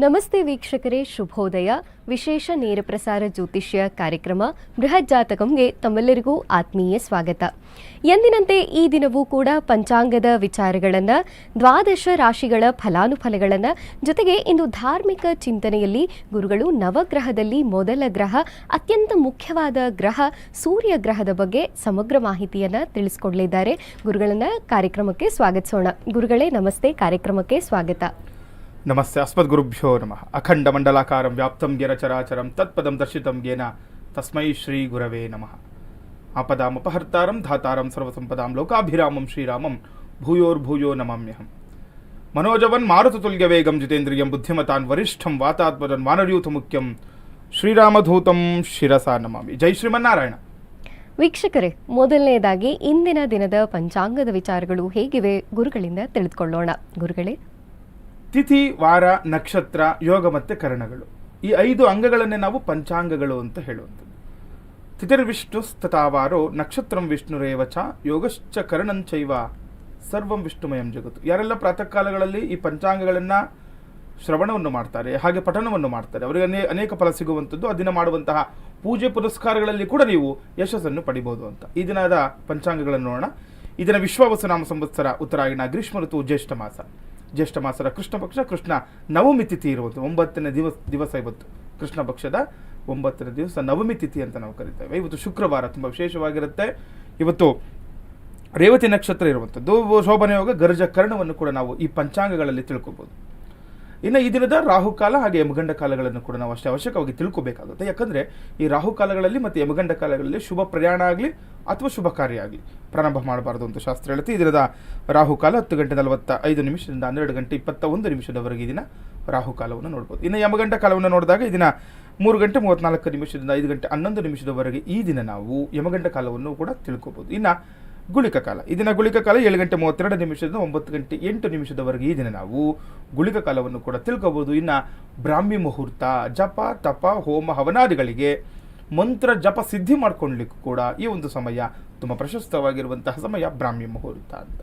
ನಮಸ್ತೆ ವೀಕ್ಷಕರೇ, ಶುಭೋದಯ. ವಿಶೇಷ ನೇರ ಪ್ರಸಾರ ಜ್ಯೋತಿಷ್ಯ ಕಾರ್ಯಕ್ರಮ ಬೃಹತ್ ಜಾತಕಂಗೆ ತಮ್ಮೆಲ್ಲರಿಗೂ ಆತ್ಮೀಯ ಸ್ವಾಗತ. ಎಂದಿನಂತೆ ಈ ದಿನವೂ ಕೂಡ ಪಂಚಾಂಗದ ವಿಚಾರಗಳನ್ನು, ದ್ವಾದಶ ರಾಶಿಗಳ ಫಲಾನುಫಲಗಳನ್ನು ಜೊತೆಗೆ ಇಂದು ಧಾರ್ಮಿಕ ಚಿಂತನೆಯಲ್ಲಿ ಗುರುಗಳು ನವಗ್ರಹದಲ್ಲಿ ಮೊದಲ ಗ್ರಹ, ಅತ್ಯಂತ ಮುಖ್ಯವಾದ ಗ್ರಹ ಸೂರ್ಯ ಗ್ರಹದ ಬಗ್ಗೆ ಸಮಗ್ರ ಮಾಹಿತಿಯನ್ನು ತಿಳಿಸ್ಕೊಡ್ಲಿದ್ದಾರೆ. ಗುರುಗಳನ್ನ ಕಾರ್ಯಕ್ರಮಕ್ಕೆ ಸ್ವಾಗತಿಸೋಣ. ಗುರುಗಳೇ, ನಮಸ್ತೆ ಕಾರ್ಯಕ್ರಮಕ್ಕೆ ಸ್ವಾಗತ. ನಮಸ್ತೆ ಅಸ್ಮದ್ಗುರುಭ್ಯೋ ನಮಃ ಅಖಂಡ ಮಂಡಲಾಕಾರಂ ವ್ಯಾಪ್ತಂ ಗೆರ ಚರಾಚರಂ ತತ್ಪದಂ ದರ್ಶಿತಂ ಗೇನ ತಸ್ಮೈ ಶ್ರೀ ಗುರವೇ ನಮಃ ಆಪದಾಮಪಹರ್ತಾರಂ ಧಾತಾರಂ ಸರ್ವಸಂಪದಾಂ ಲೋಕಾಭಿರಾಮಂ ಶ್ರೀರಾಮಂ ಭೂಯೋರ್ಭೂಯೋ ನಮಾಮ್ಯಹಂ ಮನೋಜವನ್ ಮಾರುತತುಲ್ಯ ವೇಗಂ ಜಿತೇಂದ್ರಿಯಂ ಬುದ್ಧಿಮತಾನ್ ವರಿಷ್ಠಂ ವಾತಾತ್ಮಜನ್ ವಾನರ್ಯೂತ ಮುಖ್ಯಂ ಶ್ರೀರಾಮಧೂತಂ ಶಿರಸಾ ನಮಾಮಿ ಜೈ ಶ್ರೀಮನ್ನಾರಾಯಣ ವೀಕ್ಷಕರೇ ಮೊದಲನೆಯದಾಗಿ ಇಂದಿನ ದಿನದ ಪಂಚಾಂಗದ ವಿಚಾರಗಳು ಹೇಗಿವೆ ಗುರುಗಳಿಂದ ತಿಳಿದುಕೊಳ್ಳೋಣ. ಗುರುಗಳೇ ತಿಥಿ, ವಾರ, ನಕ್ಷತ್ರ, ಯೋಗ ಮತ್ತು ಕರಣಗಳು. ಈ ಐದು ಅಂಗಗಳನ್ನೇ ನಾವು ಪಂಚಾಂಗಗಳು ಅಂತ ಹೇಳುವಂಥದ್ದು. ತಿಥಿರ್ವಿಷ್ಣು ತಥಾವಾರೋ ನಕ್ಷತ್ರಂ ವಿಷ್ಣುರೇವಚ ಯೋಗಶ್ಚ ಕರಣಂಚೈವ ಸರ್ವಂ ವಿಷ್ಣುಮಯಂ ಜಗತ್ತು. ಯಾರೆಲ್ಲ ಪ್ರಾತಃ ಕಾಲಗಳಲ್ಲಿ ಈ ಪಂಚಾಂಗಗಳನ್ನು ಶ್ರವಣವನ್ನು ಮಾಡ್ತಾರೆ, ಹಾಗೆ ಪಠಣವನ್ನು ಮಾಡ್ತಾರೆ, ಅವರಿಗೆ ಅನೇ, ಅನೇಕ ಫಲ ಸಿಗುವಂಥದ್ದು. ಆ ದಿನ ಮಾಡುವಂತಹ ಪೂಜೆ ಪುರಸ್ಕಾರಗಳಲ್ಲಿ ಕೂಡ ನೀವು ಯಶಸ್ಸನ್ನು ಪಡಿಬೋದು ಅಂತ. ಈ ದಿನದ ಪಂಚಾಂಗಗಳನ್ನು ನೋಡೋಣ. ಇದನ್ನು ವಿಶ್ವಾವಸನಾಮ ಸಂವತ್ಸರ, ಉತ್ತರಾಯಣ, ಗ್ರೀಷ್ಮ ಋತು, ಜ್ಯೇಷ್ಠ ಮಾಸ. ಜ್ಯೇಷ್ಠ ಮಾಸರ ಕೃಷ್ಣ ಪಕ್ಷ, ಕೃಷ್ಣ ನವಮಿ ತಿಥಿ ಇರುವುದು ಒಂಬತ್ತನೇ ದಿವಸ ದಿವಸ ಇವತ್ತು ಕೃಷ್ಣ ಪಕ್ಷದ ಒಂಬತ್ತನೇ ದಿವಸ ನವಮಿ ತಿಥಿ ಅಂತ ನಾವು ಕರಿತೇವೆ. ಇವತ್ತು ಶುಕ್ರವಾರ ತುಂಬ ವಿಶೇಷವಾಗಿರುತ್ತೆ. ಇವತ್ತು ರೇವತಿ ನಕ್ಷತ್ರ ಇರುವಂಥದ್ದು. ಶೋಭನ ಯೋಗ ಗರ್ಜ ಕರ್ಣವನ್ನು ಕೂಡ ನಾವು ಈ ಪಂಚಾಂಗಗಳಲ್ಲಿ ತಿಳ್ಕೊಬೋದು. ಇನ್ನು ಈ ದಿನದ ರಾಹುಕಾಲ ಹಾಗೆ ಯಮಗಂಡ ಕಾಲಗಳನ್ನು ಕೂಡ ನಾವು ಅಷ್ಟೇ ಅವಶ್ಯಕವಾಗಿ ತಿಳ್ಕೊಬೇಕಾಗುತ್ತೆ. ಯಾಕಂದರೆ ಈ ರಾಹುಕಾಲಗಳಲ್ಲಿ ಮತ್ತು ಯಮಗಂಡ ಕಾಲಗಳಲ್ಲಿ ಶುಭ ಪ್ರಯಾಣ ಆಗಲಿ ಅಥವಾ ಶುಭ ಕಾರ್ಯ ಆಗಲಿ ಪ್ರಾರಂಭ ಮಾಡಬಾರದು ಅಂತ ಶಾಸ್ತ್ರ ಹೇಳುತ್ತೆ. ಈ ದಿನದ ರಾಹುಕಾಲ ಹತ್ತು ಗಂಟೆ ನಲವತ್ತ ಐದು ನಿಮಿಷದಿಂದ ಹನ್ನೆರಡು ಗಂಟೆ ಇಪ್ಪತ್ತ ಒಂದು ನಿಮಿಷದವರೆಗೆ ಈ ದಿನ ರಾಹುಕಾಲವನ್ನು ನೋಡ್ಬೋದು. ಇನ್ನು ಯಮಗಂಡ ಕಾಲವನ್ನು ನೋಡಿದಾಗ ಈ ದಿನ ಮೂರು ಗಂಟೆ ಮೂವತ್ತ್ನಾಲ್ಕು ನಿಮಿಷದಿಂದ ಐದು ಗಂಟೆ ಹನ್ನೊಂದು ನಿಮಿಷದವರೆಗೆ ಈ ದಿನ ನಾವು ಯಮಗಂಡ ಕಾಲವನ್ನು ಕೂಡ ತಿಳ್ಕೊಬೋದು. ಇನ್ನು ಗುಳಿಕ ಕಾಲ ಈ ಗುಳಿಕ ಕಾಲ ಏಳು ಗಂಟೆ ಮೂವತ್ತೆರಡು ನಿಮಿಷದಿಂದ ಒಂಬತ್ತು ಗಂಟೆ ಎಂಟು ನಿಮಿಷದವರೆಗೆ ಈ ದಿನ ನಾವು ಗುಳಿಕ ಕಾಲವನ್ನು ಕೂಡ ತಿಳ್ಕೋಬಹುದು ಇನ್ನು ಬ್ರಾಹ್ಮಿ ಮುಹೂರ್ತ ಜಪ ತಪ ಹೋಮ ಹವನಾದಿಗಳಿಗೆ ಮಂತ್ರ ಜಪ ಸಿದ್ಧಿ ಮಾಡ್ಕೊಳ್ಲಿಕ್ಕೂ ಕೂಡ ಈ ಒಂದು ಸಮಯ ತುಂಬ ಪ್ರಶಸ್ತವಾಗಿರುವಂತಹ ಸಮಯ ಬ್ರಾಹ್ಮಿ ಮುಹೂರ್ತ ಅಂತ.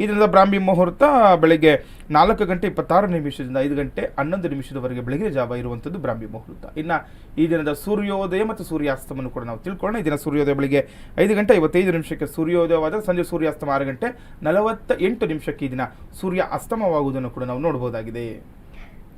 ಇದರಿಂದ ಬ್ರಾಹ್ಮಿ ಮುಹೂರ್ತ ಬೆಳಗ್ಗೆ ನಾಲ್ಕು ಗಂಟೆ ಇಪ್ಪತ್ತಾರು ನಿಮಿಷದಿಂದ ಐದು ಗಂಟೆ ಹನ್ನೊಂದು ನಿಮಿಷದವರೆಗೆ ಬೆಳಗಿನ ಜಾವ ಇರುವಂಥದ್ದು ಬ್ರಾಹ್ಮಿ ಮುಹೂರ್ತ. ಇನ್ನು ಈ ದಿನದ ಸೂರ್ಯೋದಯ ಮತ್ತು ಸೂರ್ಯಾಸ್ತಮನ್ನು ಕೂಡ ನಾವು ತಿಳ್ಕೊಳ್ಳೋಣ. ಈ ದಿನ ಸೂರ್ಯೋದಯ ಬೆಳಿಗ್ಗೆ ಐದು ಗಂಟೆ ಐವತ್ತೈದು ನಿಮಿಷಕ್ಕೆ ಸೂರ್ಯೋದಯವಾದರೆ ಸಂಜೆ ಸೂರ್ಯಾಸ್ತಮ ಆರು ಗಂಟೆ ನಲವತ್ತ ಎಂಟು ನಿಮಿಷಕ್ಕೆ ಈ ದಿನ ಸೂರ್ಯ ಅಸ್ತಮವಾಗುವುದನ್ನು ಕೂಡ ನಾವು ನೋಡಬಹುದಾಗಿದೆ.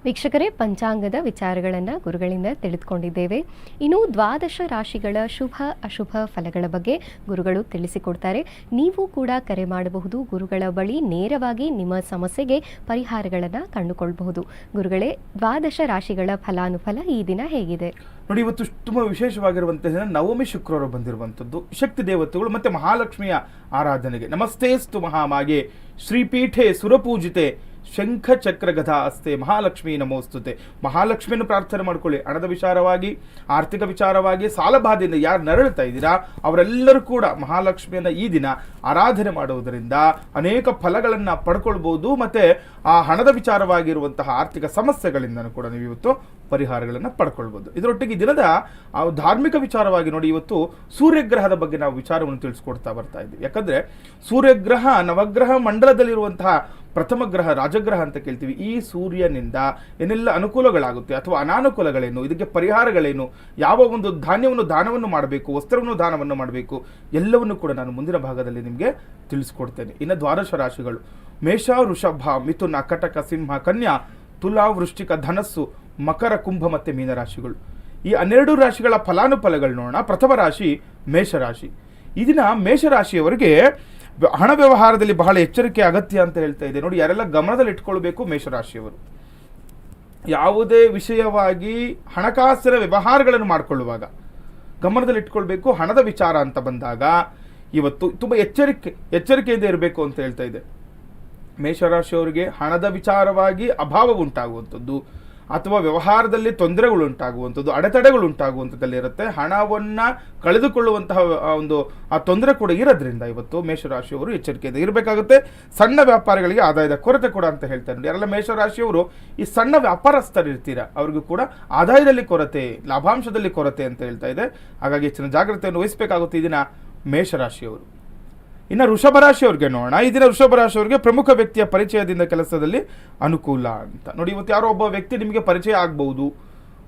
ವೀಕ್ಷಕರೇ, ಪಂಚಾಂಗದ ವಿಚಾರಗಳನ್ನು ಗುರುಗಳಿಂದ ತಿಳಿದುಕೊಂಡಿದ್ದೇವೆ. ಇನ್ನು ದ್ವಾದಶ ರಾಶಿಗಳ ಶುಭ, ಅಶುಭ ಫಲಗಳ ಬಗ್ಗೆ ಗುರುಗಳು ತಿಳಿಸಿಕೊಡ್ತಾರೆ. ನೀವು ಕೂಡ ಕರೆ ಮಾಡಬಹುದು. ಗುರುಗಳ ಬಳಿ ನೇರವಾಗಿ ನಿಮ್ಮ ಸಮಸ್ಯೆಗೆ ಪರಿಹಾರಗಳನ್ನು ಕಂಡುಕೊಳ್ಳಬಹುದು ಗುರುಗಳೇ, ದ್ವಾದಶ ರಾಶಿಗಳ ಫಲಾನುಫಲ ಈ ದಿನ ಹೇಗಿದೆ? ನೋಡಿ, ಇವತ್ತು ತುಂಬ ವಿಶೇಷವಾಗಿರುವಂತಹ ನವಮಿ ಶುಕ್ರವಾರ ಬಂದಿರುವಂಥದ್ದು. ಶಕ್ತಿ ದೇವತೆಗಳು ಮತ್ತೆ ಮಹಾಲಕ್ಷ್ಮಿಯ ಆರಾಧನೆಗೆ. ನಮಸ್ತೆ ಸ್ತು ಮಹಾಮಾಗೆ ಶ್ರೀಪೀಠೆ ಸುರಪೂಜಿತೆ. ಶಂಖ ಚಕ್ರ ಗದಾ ಅಸ್ತೆ. ಮಹಾಲಕ್ಷ್ಮಿ ನಮೋಸ್ತುತೆ. ಮಹಾಲಕ್ಷ್ಮಿಯನ್ನು ಪ್ರಾರ್ಥನೆ ಮಾಡ್ಕೊಳ್ಳಿ. ಹಣದ ವಿಚಾರವಾಗಿ, ಆರ್ಥಿಕ ವಿಚಾರವಾಗಿ ಸಾಲಬಾಧೆಯಿಂದ ಯಾರು ನರಳುತ್ತಾ ಇದ್ದೀರಾ, ಅವರೆಲ್ಲರೂ ಕೂಡ ಮಹಾಲಕ್ಷ್ಮಿಯನ್ನು ಈ ದಿನ ಆರಾಧನೆ ಮಾಡುವುದರಿಂದ ಅನೇಕ ಫಲಗಳನ್ನು ಪಡ್ಕೊಳ್ಬೋದು. ಮತ್ತೆ ಆ ಹಣದ ವಿಚಾರವಾಗಿರುವಂತಹ ಆರ್ಥಿಕ ಸಮಸ್ಯೆಗಳಿಂದ ಕೂಡ ನೀವು ಇವತ್ತು ಪರಿಹಾರಗಳನ್ನು ಪಡ್ಕೊಳ್ಬೋದು. ಇದರೊಟ್ಟಿಗೆ ದಿನದ ಆ ಧಾರ್ಮಿಕ ವಿಚಾರವಾಗಿ ನೋಡಿ ಇವತ್ತು ಸೂರ್ಯಗ್ರಹದ ಬಗ್ಗೆ ನಾವು ವಿಚಾರವನ್ನು ತಿಳಿಸ್ಕೊಡ್ತಾ ಬರ್ತಾ ಇದ್ದೀವಿ. ಯಾಕಂದ್ರೆ ಸೂರ್ಯಗ್ರಹ, ನವಗ್ರಹ ಮಂಡಲದಲ್ಲಿರುವಂತಹ ಪ್ರಥಮ ಗ್ರಹ, ರಾಜಗ್ರಹ ಅಂತ ಕೇಳ್ತೀವಿ. ಈ ಸೂರ್ಯನಿಂದ ಏನೆಲ್ಲ ಅನುಕೂಲಗಳಾಗುತ್ತೆ ಅಥವಾ ಅನಾನುಕೂಲಗಳೇನು? ಇದಕ್ಕೆ ಪರಿಹಾರಗಳೇನು? ಯಾವ ಒಂದು ಧಾನ್ಯವನ್ನು, ದಾನವನ್ನು ಮಾಡಬೇಕು, ವಸ್ತ್ರವನ್ನು, ದಾನವನ್ನು ಮಾಡಬೇಕು, ಎಲ್ಲವನ್ನು ಕೂಡ ನಾನು ಮುಂದಿನ ಭಾಗದಲ್ಲಿ ನಿಮಗೆ ತಿಳಿಸ್ಕೊಡ್ತೇನೆ. ಇನ್ನು ದ್ವಾದಶ ರಾಶಿಗಳು. ಮೇಷ, ವೃಷಭ, ಮಿಥುನ, ಕಟಕ, ಸಿಂಹ, ಕನ್ಯಾ, ತುಲಾ ವೃಶ್ಚಿಕ ಧನಸ್ಸು, ಮಕರ, ಕುಂಭ ಮತ್ತು ಮೀನರಾಶಿಗಳು ಈ ಹನ್ನೆರಡು ರಾಶಿಗಳ ಫಲಾನುಫಲಗಳು ನೋಡೋಣ. ಪ್ರಥಮ ರಾಶಿ ಮೇಷರಾಶಿ ಈ ದಿನ ಮೇಷರಾಶಿಯವರಿಗೆ ಹಣ ವ್ಯವಹಾರದಲ್ಲಿ ಬಹಳ ಎಚ್ಚರಿಕೆ, ಅಗತ್ಯ ಅಂತ ಹೇಳ್ತಾ ಇದೆ ನೋಡಿ, ಯಾರೆಲ್ಲ ಗಮನದಲ್ಲಿ ಇಟ್ಕೊಳ್ಬೇಕು ಮೇಷರಾಶಿಯವರು. ಯಾವುದೇ ವಿಷಯವಾಗಿ ಹಣಕಾಸಿನ ವ್ಯವಹಾರಗಳನ್ನು ಮಾಡಿಕೊಳ್ಳುವಾಗ ಗಮನದಲ್ಲಿ ಇಟ್ಕೊಳ್ಬೇಕು ಹಣದ ವಿಚಾರ ಅಂತ ಬಂದಾಗ ಇವತ್ತು ತುಂಬ ಎಚ್ಚರಿಕೆ, ಎಚ್ಚರಿಕೆಯಿಂದ ಇರಬೇಕು ಅಂತ ಹೇಳ್ತಾ ಇದೆ ಮೇಷರಾಶಿಯವರಿಗೆ ಹಣದ ವಿಚಾರವಾಗಿ ಅಭಾವ ಉಂಟಾಗುವಂಥದ್ದು. ಅಥವಾ ವ್ಯವಹಾರದಲ್ಲಿ ತೊಂದರೆಗಳು ಉಂಟಾಗುವಂಥದ್ದು ಅಡೆತಡೆಗಳು ಉಂಟಾಗುವಂಥದ್ದಲ್ಲಿ ಇರುತ್ತೆ ಹಣವನ್ನು ಕಳೆದುಕೊಳ್ಳುವಂತಹ ಒಂದು, ಆ ತೊಂದರೆ ಕೂಡ ಇರೋದ್ರಿಂದ ಇವತ್ತು ಮೇಷರಾಶಿಯವರು ಎಚ್ಚರಿಕೆಯಿಂದ ಇರಬೇಕಾಗುತ್ತೆ. ಸಣ್ಣ ವ್ಯಾಪಾರಿಗಳಿಗೆ ಆದಾಯದ ಕೊರತೆ ಕೂಡ ಅಂತ ಹೇಳ್ತಾರೆ ನೋಡಿ ಯಾರೆಲ್ಲ ಮೇಷರಾಶಿಯವರು ಈ ಸಣ್ಣ ವ್ಯಾಪಾರಸ್ಥರು ಇರ್ತೀರಾ ಅವ್ರಿಗೂ ಕೂಡ ಆದಾಯದಲ್ಲಿ ಕೊರತೆ, ಲಾಭಾಂಶದಲ್ಲಿ ಕೊರತೆ ಅಂತ ಹೇಳ್ತಾ ಇದೆ. ಹಾಗಾಗಿ ಹೆಚ್ಚಿನ ಜಾಗ್ರತೆಯನ್ನು ವಹಿಸಬೇಕಾಗುತ್ತೆ ಈ ದಿನ ಮೇಷರಾಶಿಯವರು. ಇನ್ನು ಋಷಭ ರಾಶಿಯವ್ರಿಗೆ ನೋಡೋಣ. ಈ ದಿನ ಋಷಭ ರಾಶಿಯವ್ರಿಗೆ ಪ್ರಮುಖ ವ್ಯಕ್ತಿಯ ಪರಿಚಯದಿಂದ ಕೆಲಸದಲ್ಲಿ ಅನುಕೂಲ ಅಂತ. ನೋಡಿ, ಇವತ್ತು ಯಾರೋ ಒಬ್ಬ ವ್ಯಕ್ತಿ ನಿಮಗೆ ಪರಿಚಯ ಆಗ್ಬಹುದು.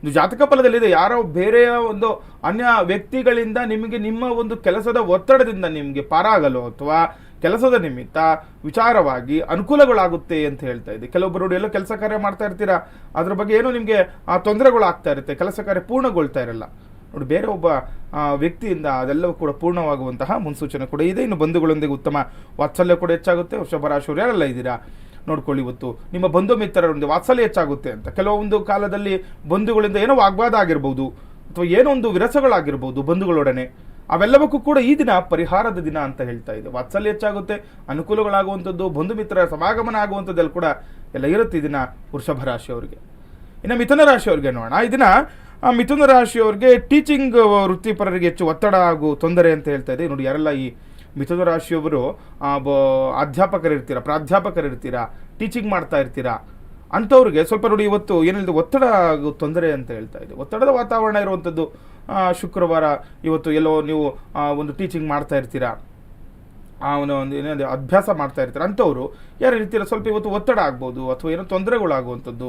ಒಂದು ಜಾತಕ ಫಲದಲ್ಲಿದೆ. ಯಾರೋ ಬೇರೆಯ ಒಂದು ಅನ್ಯ ವ್ಯಕ್ತಿಗಳಿಂದ ನಿಮಗೆ ನಿಮ್ಮ ಒಂದು ಕೆಲಸದ ಒತ್ತಡದಿಂದ ನಿಮಗೆ ಪಾರಾಗಲು ಅಥವಾ ಕೆಲಸದ ನಿಮಿತ್ತ ವಿಚಾರವಾಗಿ ಅನುಕೂಲಗಳಾಗುತ್ತೆ ಅಂತ ಹೇಳ್ತಾ ಇದೆ. ಕೆಲವೊಬ್ಬರು ನೋಡಿ, ಎಲ್ಲ ಕೆಲಸ ಕಾರ್ಯ ಮಾಡ್ತಾ ಇರ್ತೀರಾ? ಅದ್ರ ಬಗ್ಗೆ ಏನೋ ನಿಮಗೆ, ಆ ತೊಂದರೆಗಳು ಆಗ್ತಾ ಇರುತ್ತೆ. ಕೆಲಸ ಕಾರ್ಯ ಪೂರ್ಣಗೊಳ್ತಾ ಇರಲ್ಲ. ನೋಡಿ, ಬೇರೆ ಒಬ್ಬ ವ್ಯಕ್ತಿಯಿಂದ ಅದೆಲ್ಲವೂ ಕೂಡ ಪೂರ್ಣವಾಗುವಂತಹ ಮುನ್ಸೂಚನೆ ಕೂಡ ಇದೆ. ಇನ್ನು ಬಂಧುಗಳೊಂದಿಗೆ ಉತ್ತಮ ವಾತ್ಸಲ್ಯ ಕೂಡ ಹೆಚ್ಚಾಗುತ್ತೆ. ವೃಷಭ ರಾಶಿಯವರು ಯಾರೆಲ್ಲ ಇದ್ದೀರಾ? ನೋಡ್ಕೊಳ್ಳಿ ಇವತ್ತು. ನಿಮ್ಮ ಬಂಧು ಮಿತ್ರರೊಂದಿಗೆ ವಾತ್ಸಲ್ಯ ಹೆಚ್ಚಾಗುತ್ತೆ ಅಂತ. ಕೆಲವೊಂದು ಕಾಲದಲ್ಲಿ ಬಂಧುಗಳಿಂದ ಏನೋ ವಾಗ್ವಾದ ಆಗಿರ್ಬೋದು, ಅಥವಾ ಏನೋ ಒಂದು ವಿರಸಗಳಾಗಿರ್ಬೋದು ಬಂಧುಗಳೊಡನೆ. ಅವೆಲ್ಲವಕ್ಕೂ ಕೂಡ ಈ ದಿನ ಪರಿಹಾರದ ದಿನ ಅಂತ ಹೇಳ್ತಾ ಇದೆ. ವಾತ್ಸಲ್ಯ ಹೆಚ್ಚಾಗುತ್ತೆ, ಅನುಕೂಲಗಳಾಗುವಂಥದ್ದು, ಬಂಧು ಮಿತ್ರರ ಸಮಾಗಮನ ಆಗುವಂಥದ್ದೆಲ್ಲ ಕೂಡ ಎಲ್ಲ ಇರುತ್ತೆ ಈ ದಿನ ವೃಷಭ ರಾಶಿಯವರಿಗೆ ಇನ್ನು ಮಿಥುನ ರಾಶಿಯವ್ರಿಗೆ ನೋಡೋಣ. ಈ ದಿನ ಮಿಥುನ ರಾಶಿಯವ್ರಿಗೆ ಟೀಚಿಂಗ್ ವೃತ್ತಿಪರರಿಗೆ ಹೆಚ್ಚು ಒತ್ತಡ ಹಾಗೂ ತೊಂದರೆ ಅಂತ ಹೇಳ್ತಾ ಇದೆ. ನೋಡಿ, ಯಾರೆಲ್ಲ ಈ ಮಿಥುನ ರಾಶಿಯವರು ಅಧ್ಯಾಪಕರಿರ್ತೀರ, ಪ್ರಾಧ್ಯಾಪಕರಿರ್ತೀರ ಟೀಚಿಂಗ್ ಮಾಡ್ತಾ ಇರ್ತೀರಾ, ಅಂಥವ್ರಿಗೆ ಸ್ವಲ್ಪ ನೋಡಿ ಇವತ್ತು ಏನಿಲ್ಲದೆ ಒತ್ತಡ ಹಾಗೂ ತೊಂದರೆ ಅಂತ ಹೇಳ್ತಾ ಇದೆ. ಒತ್ತಡದ ವಾತಾವರಣ ಇರುವಂಥದ್ದು ಶುಕ್ರವಾರ ಇವತ್ತು ಎಲ್ಲೋ ನೀವು ಒಂದು ಟೀಚಿಂಗ್ ಮಾಡ್ತಾ ಇರ್ತೀರಾ ಅವನ ಒಂದು ಏನಾದರೂ ಅಭ್ಯಾಸ ಮಾಡ್ತಾ ಇರ್ತಾರೆ, ಅಂಥವ್ರು, ಯಾರು ಇರ್ತೀರ, ಸ್ವಲ್ಪ ಇವತ್ತು ಒತ್ತಡ ಆಗ್ಬೋದು ಅಥವಾ ಏನೋ ತೊಂದರೆಗಳಾಗುವಂಥದ್ದು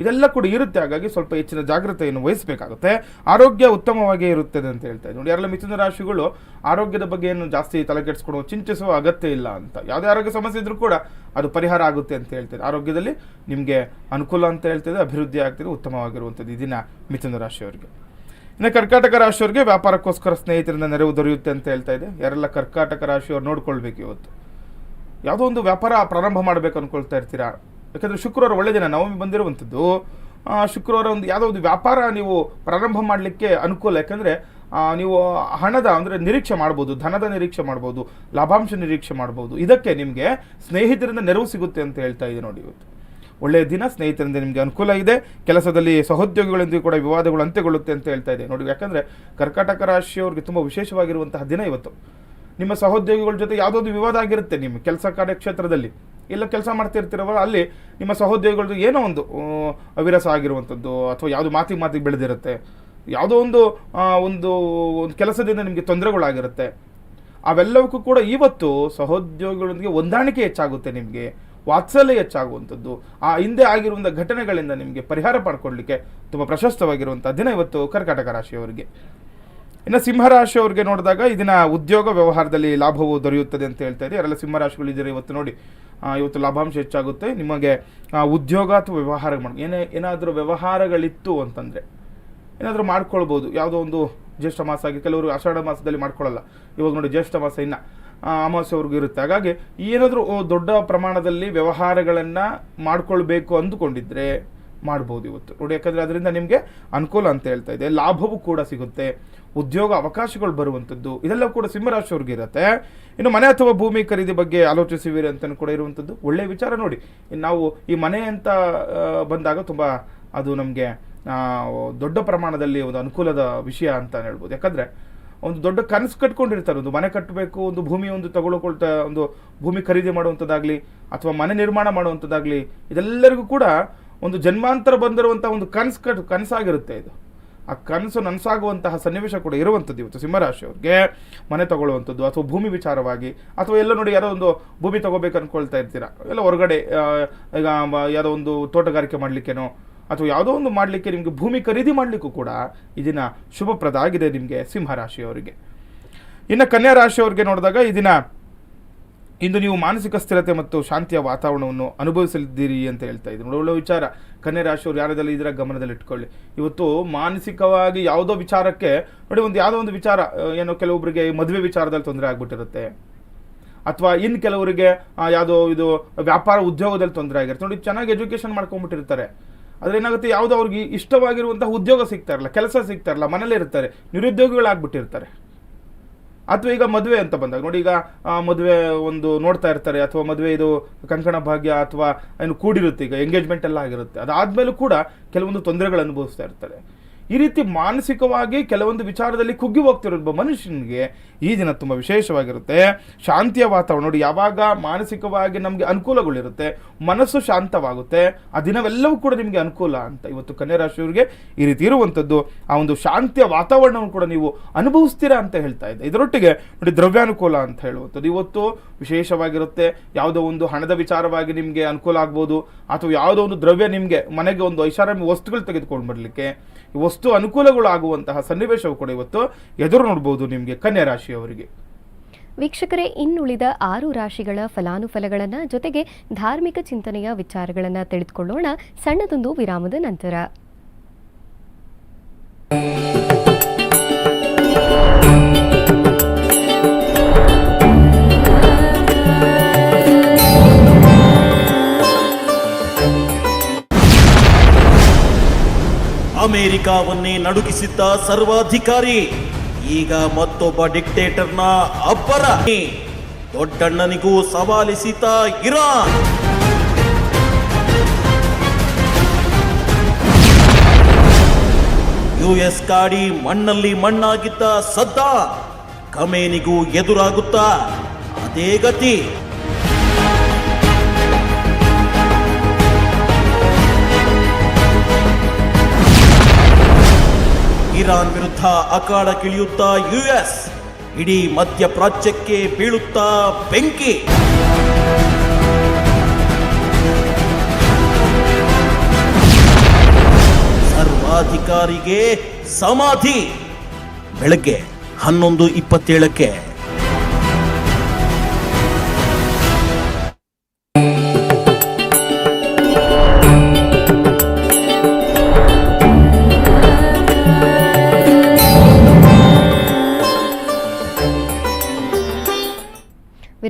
ಇದೆಲ್ಲ ಕೂಡ ಇರುತ್ತೆ. ಹಾಗಾಗಿ ಸ್ವಲ್ಪ ಹೆಚ್ಚಿನ ಜಾಗ್ರತೆಯನ್ನು ವಹಿಸಬೇಕಾಗುತ್ತೆ. ಆರೋಗ್ಯ ಉತ್ತಮವಾಗಿ ಇರುತ್ತದೆ ಅಂತ ಹೇಳ್ತಾ ಇದ್ದೀನಿ ನೋಡಿ, ಯಾರೆಲ್ಲ ಮಿಥುನ ರಾಶಿಗಳು ಆರೋಗ್ಯದ ಬಗ್ಗೆ ಏನು ಜಾಸ್ತಿ ತಲೆ ಕೆಡಿಸ್ಕೊಂಡು ಚಿಂತಿಸುವ ಅಗತ್ಯ ಇಲ್ಲ ಅಂತ. ಯಾವುದೇ ಆರೋಗ್ಯ ಸಮಸ್ಯೆ ಇದ್ರೂ ಕೂಡ ಅದು ಪರಿಹಾರ ಆಗುತ್ತೆ ಅಂತ ಹೇಳ್ತಾರೆ ಆರೋಗ್ಯದಲ್ಲಿ ನಿಮಗೆ ಅನುಕೂಲ ಅಂತ ಹೇಳ್ತಿದೆ ಅಭಿವೃದ್ಧಿ ಆಗ್ತಿದೆ. ಉತ್ತಮವಾಗಿರುವಂಥದ್ದು ಈ ದಿನ ಮಿಥುನ ರಾಶಿಯವರಿಗೆ. ಇನ್ನು ಕರ್ಕಾಟಕ ರಾಶಿಯವರಿಗೆ ವ್ಯಾಪಾರಕ್ಕೋಸ್ಕರ ಸ್ನೇಹಿತರಿಂದ ನೆರವು ದೊರೆಯುತ್ತೆ ಅಂತ ಹೇಳ್ತಾ ಇದೆ. ಯಾರೆಲ್ಲ ಕರ್ಕಾಟಕ ರಾಶಿಯವರು ನೋಡ್ಕೊಳ್ಬೇಕು ಇವತ್ತು. ಯಾವುದೋ ಒಂದು ವ್ಯಾಪಾರ ಪ್ರಾರಂಭ ಮಾಡಬೇಕು ಅನ್ಕೊಳ್ತಾ ಇರ್ತೀರಾ? ಯಾಕಂದರೆ ಶುಕ್ರವಾರ ಒಳ್ಳೆ ದಿನ, ನವಮಿ ಬಂದಿರುವಂಥದ್ದು. ಶುಕ್ರವಾರ ಒಂದು ಯಾವುದೋ ಒಂದು ವ್ಯಾಪಾರ ನೀವು ಪ್ರಾರಂಭ ಮಾಡಲಿಕ್ಕೆ ಅನುಕೂಲ. ಯಾಕಂದರೆ ನೀವು ಹಣದ ಅಂದರೆ ನಿರೀಕ್ಷೆ ಮಾಡ್ಬೋದು, ಧನದ ನಿರೀಕ್ಷೆ ಮಾಡ್ಬೋದು, ಲಾಭಾಂಶ ನಿರೀಕ್ಷೆ ಮಾಡ್ಬೋದು. ಇದಕ್ಕೆ ನಿಮಗೆ ಸ್ನೇಹಿತರಿಂದ ನೆರವು ಸಿಗುತ್ತೆ ಅಂತ ಹೇಳ್ತಾ ಇದೆ ನೋಡಿ ಇವತ್ತು. ಒಳ್ಳೆಯ ದಿನ, ಸ್ನೇಹಿತರಿಂದ ನಿಮಗೆ ಅನುಕೂಲ ಇದೆ. ಕೆಲಸದಲ್ಲಿ ಸಹೋದ್ಯೋಗಿಗಳೊಂದಿಗೆ ಕೂಡ ವಿವಾದಗಳು ಅಂತ್ಯಗೊಳ್ಳುತ್ತೆ ಅಂತ ಹೇಳ್ತಾ ಇದೆ ನೋಡಿ. ಯಾಕಂದರೆ, ಕರ್ಕಾಟಕ ರಾಶಿಯವರಿಗೆ ತುಂಬ ವಿಶೇಷವಾಗಿರುವಂತಹ ದಿನ ಇವತ್ತು. ನಿಮ್ಮ ಸಹೋದ್ಯೋಗಿಗಳ ಜೊತೆ ಯಾವುದೋ ವಿವಾದ ಆಗಿರುತ್ತೆ ನಿಮ್ಮ ಕೆಲಸ ಕಾರ್ಯಕ್ಷೇತ್ರದಲ್ಲಿ. ಎಲ್ಲ ಕೆಲಸ ಮಾಡ್ತಿರ್ತೀರವಲ್ಲ, ಅಲ್ಲಿ ನಿಮ್ಮ ಸಹೋದ್ಯೋಗಿಗಳದ್ದು ಏನೋ ಒಂದು ಅವಿರಸ ಆಗಿರುವಂಥದ್ದು ಅಥವಾ ಯಾವುದು ಮಾತಿಗೆ ಮಾತಿಗೆ ಬೆಳೆದಿರುತ್ತೆ. ಯಾವುದೋ ಒಂದು ಒಂದು ಒಂದು ಕೆಲಸದಿಂದ ನಿಮಗೆ ತೊಂದರೆಗಳಾಗಿರುತ್ತೆ. ಅವೆಲ್ಲವಕ್ಕೂ ಕೂಡ ಇವತ್ತು ಸಹೋದ್ಯೋಗಿಗಳೊಂದಿಗೆ ಹೊಂದಾಣಿಕೆ ಹೆಚ್ಚಾಗುತ್ತೆ ನಿಮಗೆ, ವಾತ್ಸಲ್ಯ ಹೆಚ್ಚಾಗುವಂಥದ್ದು. ಆ ಹಿಂದೆ ಆಗಿರುವಂಥ ಘಟನೆಗಳಿಂದ ನಿಮಗೆ ಪರಿಹಾರ ಪಡ್ಕೊಳ್ಳಿಕ್ಕೆ ತುಂಬ ಪ್ರಶಸ್ತವಾಗಿರುವಂಥ ದಿನ ಇವತ್ತು ಕರ್ಕಾಟಕ ರಾಶಿಯವರಿಗೆ. ಇನ್ನು ಸಿಂಹರಾಶಿಯವರಿಗೆ ನೋಡಿದಾಗ ಇದನ್ನ ಉದ್ಯೋಗ ವ್ಯವಹಾರದಲ್ಲಿ ಲಾಭವು ದೊರೆಯುತ್ತದೆ ಅಂತ ಹೇಳ್ತಾ ಇದೆ ಸಿಂಹರಾಶಿಗಳು ಇದ್ದಾರೆ ಇವತ್ತು ನೋಡಿ ಇವತ್ತು ಲಾಭಾಂಶ ಹೆಚ್ಚಾಗುತ್ತೆ. ನಿಮಗೆ ಉದ್ಯೋಗ ಅಥವಾ ವ್ಯವಹಾರ ಮಾಡಿ ಏನೇ, ಏನಾದರೂ ವ್ಯವಹಾರಗಳಿತ್ತು ಅಂತಂದರೆ, ಏನಾದರೂ ಮಾಡ್ಕೊಳ್ಬೋದು. ಯಾವುದೋ ಒಂದು ಜ್ಯೇಷ್ಠ ಮಾಸ ಆಗಿ, ಕೆಲವರು ಆಷಾಢ ಮಾಸದಲ್ಲಿ ಮಾಡ್ಕೊಳ್ಳಲ್ಲ ಇವಾಗ ನೋಡಿ ಜ್ಯೇಷ್ಠ ಮಾಸ ಇನ್ನು ಅಮಾವಾಸ್ಯವ್ರಿಗೂ ಇರುತ್ತೆ. ಹಾಗಾಗಿ ಏನಾದರೂ ದೊಡ್ಡ ಪ್ರಮಾಣದಲ್ಲಿ ವ್ಯವಹಾರಗಳನ್ನು ಮಾಡ್ಕೊಳ್ಬೇಕು ಅಂದುಕೊಂಡಿದ್ರೆ ಮಾಡ್ಬೋದು ಇವತ್ತು. ನೋಡಿ, ಯಾಕಂದರೆ ಅದರಿಂದ ನಿಮಗೆ ಅನುಕೂಲ ಅಂತ ಹೇಳ್ತಾ ಇದೆ. ಲಾಭವೂ ಕೂಡ ಸಿಗುತ್ತೆ. ಉದ್ಯೋಗ ಅವಕಾಶಗಳು ಬರುವಂಥದ್ದು. ಇದೆಲ್ಲ ಕೂಡ ಸಿಂಹರಾಶಿಯವ್ರಿಗೆ ಇರುತ್ತೆ. ಇನ್ನು ಮನೆ ಅಥವಾ ಭೂಮಿ ಖರೀದಿ ಬಗ್ಗೆ ಆಲೋಚಿಸುವಿರಿ ಅಂತ ಕೂಡ ಇರುವಂಥದ್ದು. ಒಳ್ಳೆಯ ವಿಚಾರ ನೋಡಿ. ನಾವು ಈ ಮನೆ ಅಂತ ಬಂದಾಗ ತುಂಬ ಅದು ನಮಗೆ ದೊಡ್ಡ ಪ್ರಮಾಣದಲ್ಲಿ ಒಂದು ಅನುಕೂಲದ ವಿಷಯ ಅಂತ ಹೇಳ್ಬೋದು. ಯಾಕಂದರೆ ಒಂದು ದೊಡ್ಡ ಕನಸು ಕಟ್ಕೊಂಡಿರ್ತಾರೆ. ಒಂದು ಮನೆ ಕಟ್ಟಬೇಕು, ಒಂದು ಭೂಮಿ ಒಂದು ತಗೊಳ್ಕೊಳ್ತಾ, ಒಂದು ಭೂಮಿ ಖರೀದಿ ಮಾಡುವಂಥದ್ದಾಗಲಿ, ಅಥವಾ ಮನೆ ನಿರ್ಮಾಣ ಮಾಡುವಂಥದ್ದಾಗಲಿ, ಇದೆಲ್ಲರಿಗೂ ಕೂಡ ಒಂದು ಜನ್ಮಾಂತರ ಬಂದಿರುವಂಥ ಒಂದು ಕನಸು ಕಟ್ ಕನಸಾಗಿರುತ್ತೆ ಇದು. ಆ ಕನಸು ನನಸಾಗುವಂತಹ ಸನ್ನಿವೇಶ ಕೂಡ ಇರುವಂಥದ್ದು ಇವತ್ತು ಸಿಂಹರಾಶಿಯವ್ರಿಗೆ. ಮನೆ ತಗೊಳ್ಳುವಂಥದ್ದು ಅಥವಾ ಭೂಮಿ ವಿಚಾರವಾಗಿ, ಅಥವಾ ಎಲ್ಲ ನೋಡಿ ಯಾರೋ ಒಂದು ಭೂಮಿ ತಗೋಬೇಕು ಅಂದ್ಕೊಳ್ತಾ ಇರ್ತೀರಾ? ಎಲ್ಲ ಹೊರಗಡೆ ಈಗ ಯಾವುದೋ ಒಂದು ತೋಟಗಾರಿಕೆ ಮಾಡಲಿಕ್ಕೇನೋ, ಅಥವಾ ಯಾವುದೋ ಒಂದು ಮಾಡಲಿಕ್ಕೆ ನಿಮಗೆ ಭೂಮಿ ಖರೀದಿ ಮಾಡಲಿಕ್ಕೂ ಕೂಡ ಈ ದಿನ ಶುಭಪ್ರದ ಆಗಿದೆ ನಿಮಗೆ ಸಿಂಹರಾಶಿಯವರಿಗೆ. ಇನ್ನು ಕನ್ಯಾ ರಾಶಿಯವ್ರಿಗೆ ನೋಡಿದಾಗ ಈ ದಿನ ಇಂದು ನೀವು ಮಾನಸಿಕ ಸ್ಥಿರತೆ ಮತ್ತು ಶಾಂತಿಯ ವಾತಾವರಣವನ್ನು ಅನುಭವಿಸಲಿದ್ದೀರಿ ಅಂತ ಹೇಳ್ತಾ ಇದ್ದೀನಿ ಒಳ್ಳೆ ವಿಚಾರ. ಕನ್ನೆ ರಾಶಿಯವರು ಯಾರದಲ್ಲಿ ಇದರ ಗಮನದಲ್ಲಿ ಇಟ್ಕೊಳ್ಳಿ. ಇವತ್ತು ಮಾನಸಿಕವಾಗಿ ಯಾವುದೋ ವಿಚಾರಕ್ಕೆ, ನೋಡಿ ಒಂದು ಯಾವುದೋ ಒಂದು ವಿಚಾರ ಏನೋ ಕೆಲವೊಬ್ಬರಿಗೆ ಮದುವೆ ವಿಚಾರದಲ್ಲಿ ತೊಂದರೆ ಆಗ್ಬಿಟ್ಟಿರುತ್ತೆ. ಅಥವಾ ಇನ್ನು ಕೆಲವರಿಗೆ ಯಾವುದೋ ಇದು ವ್ಯಾಪಾರ ಉದ್ಯೋಗದಲ್ಲಿ ತೊಂದರೆ ಆಗಿರುತ್ತೆ. ನೋಡಿ ಚೆನ್ನಾಗಿ ಎಜುಕೇಷನ್ ಮಾಡ್ಕೊಂಡ್ಬಿಟ್ಟಿರ್ತಾರೆ. ಆದರೆ ಏನಾಗುತ್ತೆ, ಯಾವುದೋ ಅವ್ರಿಗೆ ಇಷ್ಟವಾಗಿರುವಂತಹ ಉದ್ಯೋಗ ಸಿಗ್ತಾ ಇರಲ್ಲ, ಕೆಲಸ ಸಿಗ್ತಾ ಇರಲ್ಲ ಮನೇಲಿ ಇರ್ತಾರೆ ನಿರುದ್ಯೋಗಿಗಳಾಗ್ಬಿಟ್ಟಿರ್ತಾರೆ. ಅಥವಾ ಈಗ ಮದುವೆ ಅಂತ ಬಂದಾಗ, ನೋಡಿ ಈಗ ಮದುವೆ ಒಂದು ನೋಡ್ತಾ ಇರ್ತಾರೆ, ಅಥವಾ ಮದುವೆ ಇದು ಕಂಕಣ ಭಾಗ್ಯ ಅಥವಾ ಏನು ಕೂಡಿರುತ್ತೆ, ಈಗ ಎಂಗೇಜ್ಮೆಂಟ್ ಎಲ್ಲ ಆಗಿರುತ್ತೆ. ಅದಾದ್ಮೇಲೂ ಕೂಡ ಕೆಲವೊಂದು ತೊಂದರೆಗಳು ಅನುಭವಿಸ್ತಾ ಇರ್ತಾರೆ ಈ ರೀತಿ ಮಾನಸಿಕವಾಗಿ ಕೆಲವೊಂದು ವಿಚಾರದಲ್ಲಿ ಕುಗ್ಗಿ ಹೋಗ್ತಿರೋ ಮನುಷ್ಯನಿಗೆ ಈ ದಿನ ತುಂಬ ವಿಶೇಷವಾಗಿರುತ್ತೆ. ಶಾಂತಿಯ ವಾತಾವರಣ. ನೋಡಿ, ಯಾವಾಗ ಮಾನಸಿಕವಾಗಿ ನಮಗೆ ಅನುಕೂಲಗಳಿರುತ್ತೆ, ಮನಸ್ಸು ಶಾಂತವಾಗುತ್ತೆ, ಆ ದಿನವೆಲ್ಲವೂ ಕೂಡ ನಿಮಗೆ ಅನುಕೂಲ ಅಂತ ಇವತ್ತು ಕನ್ಯಾ ರಾಶಿಯವರಿಗೆ ಈ ರೀತಿ ಇರುವಂಥದ್ದು, ಆ ಒಂದು ಶಾಂತಿಯ ವಾತಾವರಣವನ್ನು ಕೂಡ ನೀವು ಅನುಭವಿಸ್ತೀರಾ ಅಂತ ಹೇಳ್ತಾ ಇದ್ದೆ ಇದರೊಟ್ಟಿಗೆ ನೋಡಿ, ದ್ರವ್ಯಾನುಕೂಲ ಅಂತ ಹೇಳುವಂಥದ್ದು. ಇವತ್ತು ವಿಶೇಷವಾಗಿರುತ್ತೆ, ಯಾವುದೋ ಒಂದು ಹಣದ ವಿಚಾರವಾಗಿ ನಿಮಗೆ ಅನುಕೂಲ ಆಗ್ಬೋದು, ಅಥವಾ ಯಾವುದೋ ಒಂದು ದ್ರವ್ಯ ನಿಮಗೆ ಮನೆಗೆ ಒಂದು ಐಷಾರಾಮಿ ವಸ್ತುಗಳು ತೆಗೆದುಕೊಂಡು ಬರಲಿಕ್ಕೆ ವಸ್ತು ಅನುಕೂಲಗಳು ಆಗುವಂತಹ ಸನ್ನಿವೇಶವು ಕೂಡ ಇವತ್ತು ಎದುರು ನೋಡಬಹುದು ನಿಮಗೆ ಕನ್ಯಾ ರಾಶಿಯವರಿಗೆ. ವೀಕ್ಷಕರೇ, ಇನ್ನುಳಿದ ಆರು ರಾಶಿಗಳ ಫಲಾನುಫಲಗಳನ್ನು ಜೊತೆಗೆ ಧಾರ್ಮಿಕ ಚಿಂತನೆಯ ವಿಚಾರಗಳನ್ನು ತಿಳಿದುಕೊಳ್ಳೋಣ. ಸಣ್ಣದೊಂದು ವಿರಾಮದ ನಂತರ. ಅಮೆರಿಕಾವನ್ನೇ ನಡುಗಿಸಿದ್ದ ಸರ್ವಾಧಿಕಾರಿ, ಈಗ ಮತ್ತೊಬ್ಬ ಡಿಕ್ಟೇಟರ್ನ ಅಬ್ಬರ. ದೊಡ್ಡಣ್ಣನಿಗೂ ಸವಾಲಿಸಿತ ಇರಾನ್. ಯುಎಸ್ ಕಾಡಿ ಮಣ್ಣಲ್ಲಿ ಮಣ್ಣಾಗಿದ್ದ ಸದ್ದಾ ಕಮೇನಿಗೂ ಎದುರಾಗುತ್ತಾ, ಅದೇ ಗತಿ. ಇರಾನ್ ವಿರುದ್ಧ ಯು ಯುಎಸ್. ಇಡೀ ಮಧ್ಯಪ್ರಾಚ್ಯಕ್ಕೆ ಬೀಳುತ್ತಾ ಬೆಂಕಿ. ಸರ್ವಾಧಿಕಾರಿಗೆ ಸಮಾಧಿ. ಬೆಳಗ್ಗೆ ಹನ್ನೊಂದು ಇಪ್ಪತ್ತೇಳಕ್ಕೆ.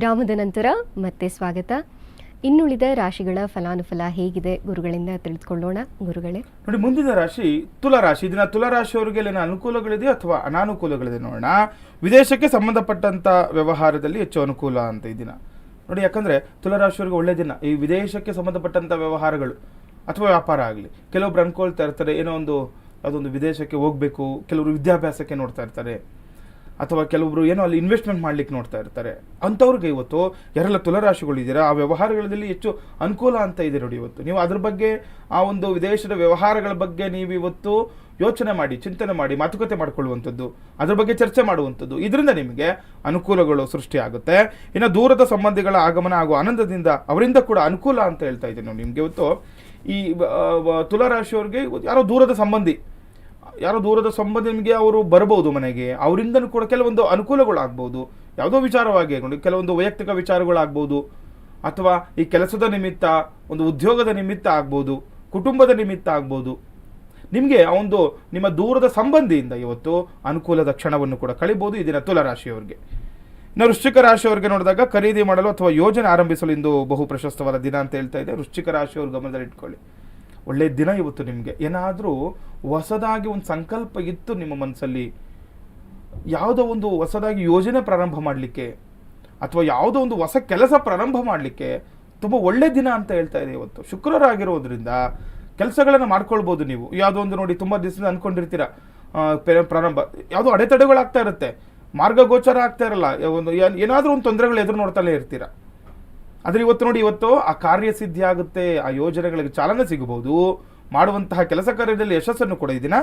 ವಿರಾಮದ ನಂತರ ಮತ್ತೆ ಸ್ವಾಗತ. ಇನ್ನುಳಿದ ರಾಶಿಗಳ ಫಲಾನುಫಲ ಹೇಗಿದೆ ಗುರುಗಳಿಂದ ತಿಳಿದುಕೊಳ್ಳೋಣ. ಗುರುಗಳೇ. ನೋಡಿ, ಮುಂದಿನ ರಾಶಿ ತುಲಾ ರಾಶಿ. ಇದನ್ನ ತುಲಾ ರಾಶಿಯವರಿಗೆ ಏನ ಅನುಕೂಲಗಳಿದೆ ಅಥವಾ ಅನಾನುಕೂಲಗಳಿದೆ ನೋಡೋಣ. ವಿದೇಶಕ್ಕೆ ಸಂಬಂಧಪಟ್ಟಂತ ವ್ಯವಹಾರದಲ್ಲಿ ಹೆಚ್ಚು ಅನುಕೂಲ ಅಂತ ಈ ದಿನ. ನೋಡಿ, ಯಾಕಂದ್ರೆ ತುಲಾ ರಾಶಿಯವರಿಗೆ ಒಳ್ಳೆ ದಿನ. ಈ ವಿದೇಶಕ್ಕೆ ಸಂಬಂಧಪಟ್ಟಂತ ವ್ಯವಹಾರಗಳು ಅಥವಾ ವ್ಯಾಪಾರ ಆಗಲಿ, ಕೆಲವೊಬ್ರು ಅನ್ಕೊಳ್ತಾ ಇರ್ತಾರೆ, ಏನೋ ಒಂದು, ಅದೊಂದು ವಿದೇಶಕ್ಕೆ ಹೋಗ್ಬೇಕು, ಕೆಲವರು ವಿದ್ಯಾಭ್ಯಾಸಕ್ಕೆ ನೋಡ್ತಾ ಇರ್ತಾರೆ. ಅಥವಾ ಕೆಲವೊಬ್ರು ಏನೋ ಅಲ್ಲಿ ಇನ್ವೆಸ್ಟ್ಮೆಂಟ್ ಮಾಡ್ಲಿಕ್ಕೆ ನೋಡ್ತಾ ಇರ್ತಾರೆ. ಅಂಥವ್ರಿಗೆ ಇವತ್ತು ಯಾರೆಲ್ಲ ತುಲರಾಶಿಗಳಿದ್ದೀರಾ ಆ ವ್ಯವಹಾರಗಳಲ್ಲಿ ಹೆಚ್ಚು ಅನುಕೂಲ ಅಂತ ಇದೆ ನೋಡಿ ಇವತ್ತು. ನೀವು ಅದ್ರ ಬಗ್ಗೆ, ಆ ಒಂದು ವಿದೇಶದ ವ್ಯವಹಾರಗಳ ಬಗ್ಗೆ ನೀವು ಇವತ್ತು ಯೋಚನೆ ಮಾಡಿ, ಚಿಂತನೆ ಮಾಡಿ, ಮಾತುಕತೆ ಮಾಡಿಕೊಳ್ಳುವಂಥದ್ದು, ಅದ್ರ ಬಗ್ಗೆ ಚರ್ಚೆ ಮಾಡುವಂಥದ್ದು, ಇದರಿಂದ ನಿಮಗೆ ಅನುಕೂಲಗಳು ಸೃಷ್ಟಿಯಾಗುತ್ತೆ. ಇನ್ನು ದೂರದ ಸಂಬಂಧಿಗಳ ಆಗಮನ ಹಾಗೂ ಆನಂದದಿಂದ ಅವರಿಂದ ಕೂಡ ಅನುಕೂಲ ಅಂತ ಹೇಳ್ತಾ ಇದ್ದೀನಿ. ನಿಮಗೆ ಇವತ್ತು ಈ ತುಲಾರಾಶಿಯವ್ರಿಗೆ ಯಾರೋ ದೂರದ ಸಂಬಂಧಿ ಯಾರೋ ದೂರದ ಸಂಬಂಧ ನಿಮಗೆ ಅವರು ಬರಬಹುದು ಮನೆಗೆ ಅವರಿಂದ ಕೂಡ ಕೆಲವೊಂದು ಅನುಕೂಲಗಳಾಗ್ಬೋದು ಯಾವುದೋ ವಿಚಾರವಾಗಿ ಕೆಲವೊಂದು ವೈಯಕ್ತಿಕ ವಿಚಾರಗಳಾಗ್ಬೋದು ಅಥವಾ ಈ ಕೆಲಸದ ನಿಮಿತ್ತ, ಒಂದು ಉದ್ಯೋಗದ ನಿಮಿತ್ತ ಆಗ್ಬೋದು ಕುಟುಂಬದ ನಿಮಿತ್ತ ಆಗ್ಬೋದು ನಿಮಗೆ ಆ ಒಂದು ನಿಮ್ಮ ದೂರದ ಸಂಬಂಧಿಯಿಂದ ಇವತ್ತು ಅನುಕೂಲದ ಕ್ಷಣವನ್ನು ಕೂಡ ಕಳಿಬೋದು ಇದನ್ನ ತುಲಾರಾಶಿಯವರಿಗೆ. ಇನ್ನು ವೃಶ್ಚಿಕ ರಾಶಿಯವರಿಗೆ ನೋಡಿದಾಗ ಖರೀದಿ ಮಾಡಲು ಅಥವಾ ಯೋಜನೆ ಆರಂಭಿಸಲು ಇಂದು ಬಹು ಪ್ರಶಸ್ತವಾದ ದಿನ ಅಂತ ಹೇಳ್ತಾ ಇದೆ. ವೃಶ್ಚಿಕ ರಾಶಿಯವ್ರ ಗಮನದಲ್ಲಿ ಇಟ್ಕೊಳ್ಳಿ ಒಳ್ಳೆ ದಿನ ಇವತ್ತು ನಿಮಗೆ. ಏನಾದರೂ ಹೊಸದಾಗಿ ಒಂದು ಸಂಕಲ್ಪ ಇತ್ತು ನಿಮ್ಮ ಮನಸ್ಸಲ್ಲಿ ಯಾವುದೋ ಒಂದು ಹೊಸದಾಗಿ ಯೋಜನೆ ಪ್ರಾರಂಭ ಮಾಡಲಿಕ್ಕೆ, ಅಥವಾ ಯಾವುದೋ ಒಂದು ಹೊಸ ಕೆಲಸ ಪ್ರಾರಂಭ ಮಾಡಲಿಕ್ಕೆ ತುಂಬ ಒಳ್ಳೆ ದಿನ ಅಂತ ಹೇಳ್ತಾ ಇದೆ ಇವತ್ತು. ಶುಕ್ರವಾರ ಆಗಿರೋದ್ರಿಂದ ಕೆಲಸಗಳನ್ನು ಮಾಡ್ಕೊಳ್ಬೋದು ನೀವು. ಯಾವುದೋ ಒಂದು ನೋಡಿ ತುಂಬ ದಿವಸದಿಂದ ಅಂದ್ಕೊಂಡಿರ್ತೀರ ಪ್ರಾರಂಭ. ಯಾವುದೋ ಅಡೆತಡೆಗಳಾಗ್ತಾ ಇರುತ್ತೆ. ಮಾರ್ಗಗೋಚರ ಆಗ್ತಾ ಇರಲ್ಲ. ಒಂದು ಏನಾದ್ರೂ ಒಂದು ತೊಂದರೆಗಳು ಎದುರು ನೋಡ್ತಾನೆ ಇರ್ತೀರ. ಆದ್ರೆ ಇವತ್ತು ನೋಡಿ, ಇವತ್ತು ಆ ಕಾರ್ಯಸಿದ್ಧಿ ಆಗುತ್ತೆ, ಆ ಯೋಜನೆಗಳಿಗೆ ಚಾಲನೆ ಸಿಗಬಹುದು, ಮಾಡುವಂತಹ ಕೆಲಸ ಕಾರ್ಯದಲ್ಲಿ ಯಶಸ್ಸನ್ನು ಕೂಡ ಈ ದಿನ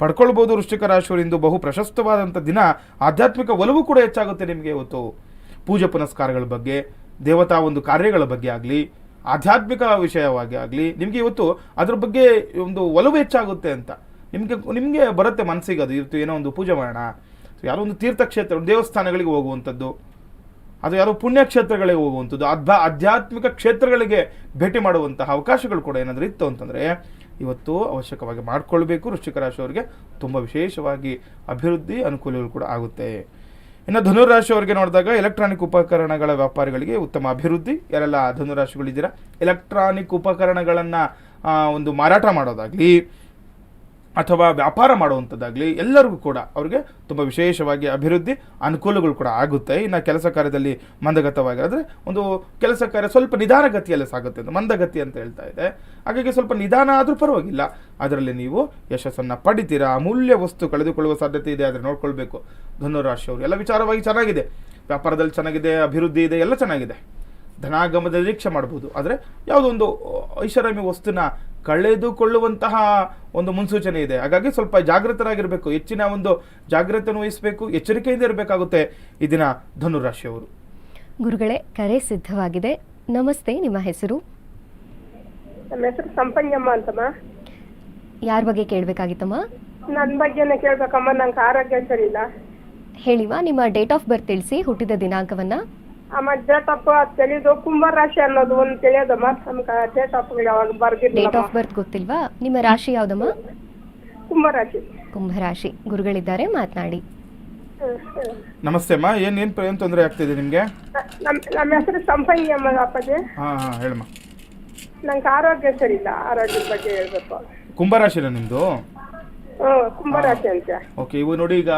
ಪಡ್ಕೊಳ್ಬಹುದು. ವೃಶ್ಚಿಕ ರಾಶಿಯವರಿಂದು ಬಹು ಪ್ರಶಸ್ತವಾದಂಥ ದಿನ. ಆಧ್ಯಾತ್ಮಿಕ ಒಲವು ಕೂಡ ಹೆಚ್ಚಾಗುತ್ತೆ ನಿಮಗೆ ಇವತ್ತು. ಪೂಜೆ ಪುನಸ್ಕಾರಗಳ ಬಗ್ಗೆ, ದೇವತಾ ಒಂದು ಕಾರ್ಯಗಳ ಬಗ್ಗೆ ಆಗಲಿ, ಆಧ್ಯಾತ್ಮಿಕ ವಿಷಯವಾಗಿ ಆಗಲಿ, ನಿಮಗೆ ಇವತ್ತು ಅದ್ರ ಬಗ್ಗೆ ಒಂದು ಒಲವು ಹೆಚ್ಚಾಗುತ್ತೆ ಅಂತ. ನಿಮಗೆ ನಿಮಗೆ ಬರುತ್ತೆ ಮನಸ್ಸಿಗೆ ಅದು. ಇವತ್ತು ಏನೋ ಒಂದು ಪೂಜೆ ಮಾಡೋಣ. ಯಾರೋ ಒಂದು ತೀರ್ಥಕ್ಷೇತ್ರ ದೇವಸ್ಥಾನಗಳಿಗೆ ಹೋಗುವಂಥದ್ದು. ಅದು ಯಾರೋ ಪುಣ್ಯಕ್ಷೇತ್ರಗಳಿಗೆ ಹೋಗುವಂಥದ್ದು ಅದ್ಭ ಆಧ್ಯಾತ್ಮಿಕ ಕ್ಷೇತ್ರಗಳಿಗೆ ಭೇಟಿ ಮಾಡುವಂತಹ ಅವಕಾಶಗಳು ಕೂಡ ಏನಾದರೂ ಇತ್ತು ಅಂತಂದರೆ, ಇವತ್ತು ಅವಶ್ಯಕವಾಗಿ ಮಾಡಿಕೊಳ್ಬೇಕು. ವೃಶ್ಚಿಕ ರಾಶಿಯವರಿಗೆ ತುಂಬ ವಿಶೇಷವಾಗಿ ಅಭಿವೃದ್ಧಿ ಅನುಕೂಲಗಳು ಕೂಡ ಆಗುತ್ತೆ. ಇನ್ನು ಧನುರಾಶಿಯವರಿಗೆ ನೋಡಿದಾಗ ಎಲೆಕ್ಟ್ರಾನಿಕ್ ಉಪಕರಣಗಳ ವ್ಯಾಪಾರಿಗಳಿಗೆ ಉತ್ತಮ ಅಭಿವೃದ್ಧಿ. ಯಾರೆಲ್ಲ ಧನುರಾಶಿಗಳಿದ್ದೀರಾ, ಎಲೆಕ್ಟ್ರಾನಿಕ್ ಉಪಕರಣಗಳನ್ನು ಒಂದು ಮಾರಾಟ ಮಾಡೋದಾಗಲಿ ಅಥವಾ ವ್ಯಾಪಾರ ಮಾಡುವಂಥದ್ದಾಗಲಿ ಎಲ್ಲರಿಗೂ ಕೂಡ ಅವರಿಗೆ ತುಂಬ ವಿಶೇಷವಾಗಿ ಅಭಿವೃದ್ಧಿ ಅನುಕೂಲಗಳು ಕೂಡ ಆಗುತ್ತೆ. ಇನ್ನು ಕೆಲಸ ಕಾರ್ಯದಲ್ಲಿ ಮಂದಗತವಾಗಿರೋದ್ರೆ ಒಂದು ಕೆಲಸ ಕಾರ್ಯ ಸ್ವಲ್ಪ ನಿಧಾನಗತಿಯಲ್ಲಿ ಸಾಗುತ್ತೆ ಅಂತ, ಮಂದಗತಿ ಅಂತ ಹೇಳ್ತಾ ಇದೆ. ಹಾಗಾಗಿ ಸ್ವಲ್ಪ ನಿಧಾನ ಆದರೂ ಪರವಾಗಿಲ್ಲ. ಅದರಲ್ಲಿ ನೀವು ಯಶಸ್ಸನ್ನು ಪಡಿತೀರಾ? ಅಮೂಲ್ಯ ವಸ್ತು ಕಳೆದುಕೊಳ್ಳುವ ಸಾಧ್ಯತೆ ಇದೆ, ಆದರೆ ನೋಡ್ಕೊಳ್ಬೇಕು. ಧನುರಾಶಿಯವರು ಎಲ್ಲ ವಿಚಾರವಾಗಿ ಚೆನ್ನಾಗಿದೆ. ವ್ಯಾಪಾರದಲ್ಲಿ ಚೆನ್ನಾಗಿದೆ, ಅಭಿವೃದ್ಧಿ ಇದೆ, ಎಲ್ಲ ಚೆನ್ನಾಗಿದೆ. ಧನಾಗಮದ ನಿರೀಕ್ಷೆ ಮಾಡಬಹುದು ಆದರೆ ಯಾವುದೊಂದು ಐಷಾರಾಮಿ ವಸ್ತುನ ಕಳೆದುಕೊಳ್ಳುವಂತಹ ಒಂದು ಮುನ್ಸೂಚನೆ ಇದೆ. ಹಾಗಾಗಿ ಸ್ವಲ್ಪ ಜಾಗೃತರಾಗಿರಬೇಕು. ಹೆಚ್ಚಿನ ಒಂದು ಜಾಗ್ರತೆಯನ್ನು ವಹಿಸಬೇಕು. ಎಚ್ಚರಿಕೆಯಿಂದ ಇರಬೇಕಾಗುತ್ತೆ ಈ ದಿನ ಧನುರಾಶಿಯವರು. ಗುರುಗಳೇ ಕರೆ ಸಿದ್ಧವಾಗಿದೆ. ನಮಸ್ತೆ ನಿಮ್ಮ ಹೆಸರು? ನಮ್ಮ ಹೆಸರು ಸಂಪಂಗಮ್ಮ ಅಂತಮ್ಮ. ಯಾರ ಬಗ್ಗೆ ಕೇಳಬೇಕಾಗಿತ್ತಮ್ಮ? ನನ್ನ ಬಗ್ಗೆನೇ ಕೇಳ್ಬೇಕಮ್ಮ. ನಂಗೆ ಆರೋಗ್ಯ ಸರಿ ಇಲ್ಲ. ಹೇಳಿವಾ ನಿಮ್ಮ ಡೇಟ್ ಆಫ್ ಬರ್ತ್ ತಿಳಿಸಿ ಹುಟ್ಟಿದ ದಿನಾಂಕವನ್ನ? ಅಮ್ಮ ಡೇಟ್ ಆಫ್ ತಿಳಿದು ಕುಂಭ ರಾಶಿ ಅನ್ನೋದು ಒಂದು ತಿಳಿಯೋದಮ್ಮ ನಮ್ಗೆ ಡೇಟ್ ಆಫ್ ಯಾವಾಗ ಡೇಟ್ ಬರ್ದಿಲ್ಲ ಆಫ್ ಬರ್ತ್ ಗೊತ್ತಿಲ್ವಾ? ನಿಮ್ಮ ರಾಶಿ ಯಾವ್ದಮ್ಮ? ಕುಂಭ ರಾಶಿ. ಕುಂಭರಾಶಿ ಗುರುಗಳಿದ್ದಾರೆ ಮಾತನಾಡಿ. ಹ್ಮ್, ಹ್ಮ್. ನಮಸ್ತೆ ಅಮ್ಮ ಏನು ಏನು ಏನು ತೊಂದರೆ ಆಗ್ತಿದೆ ನಿಮಗೆ? ನಮ್ಮ ನಮ್ಮ ಹೆಸರು ಸಂಪಂಗಮ್ಮ ಅಪ್ಪಾಜಿ. ಹಾಂ ಹಾಂ ಹೇಳಮ್ಮ. ನಂಗೆ ಆರೋಗ್ಯ ಸರಿ ಇಲ್ಲ ಆರೋಗ್ಯದ ಬಗ್ಗೆ ಹೇಳ್ಬೇಕು. ಕುಂಭರಾಶಿನ ನಿಮ್ಮದು ಹ್ಞೂ ಕುಂಭ ರಾಶಿ ಅಂತ. ಓಕೆ ಇವು ನೋಡಿ ಈಗ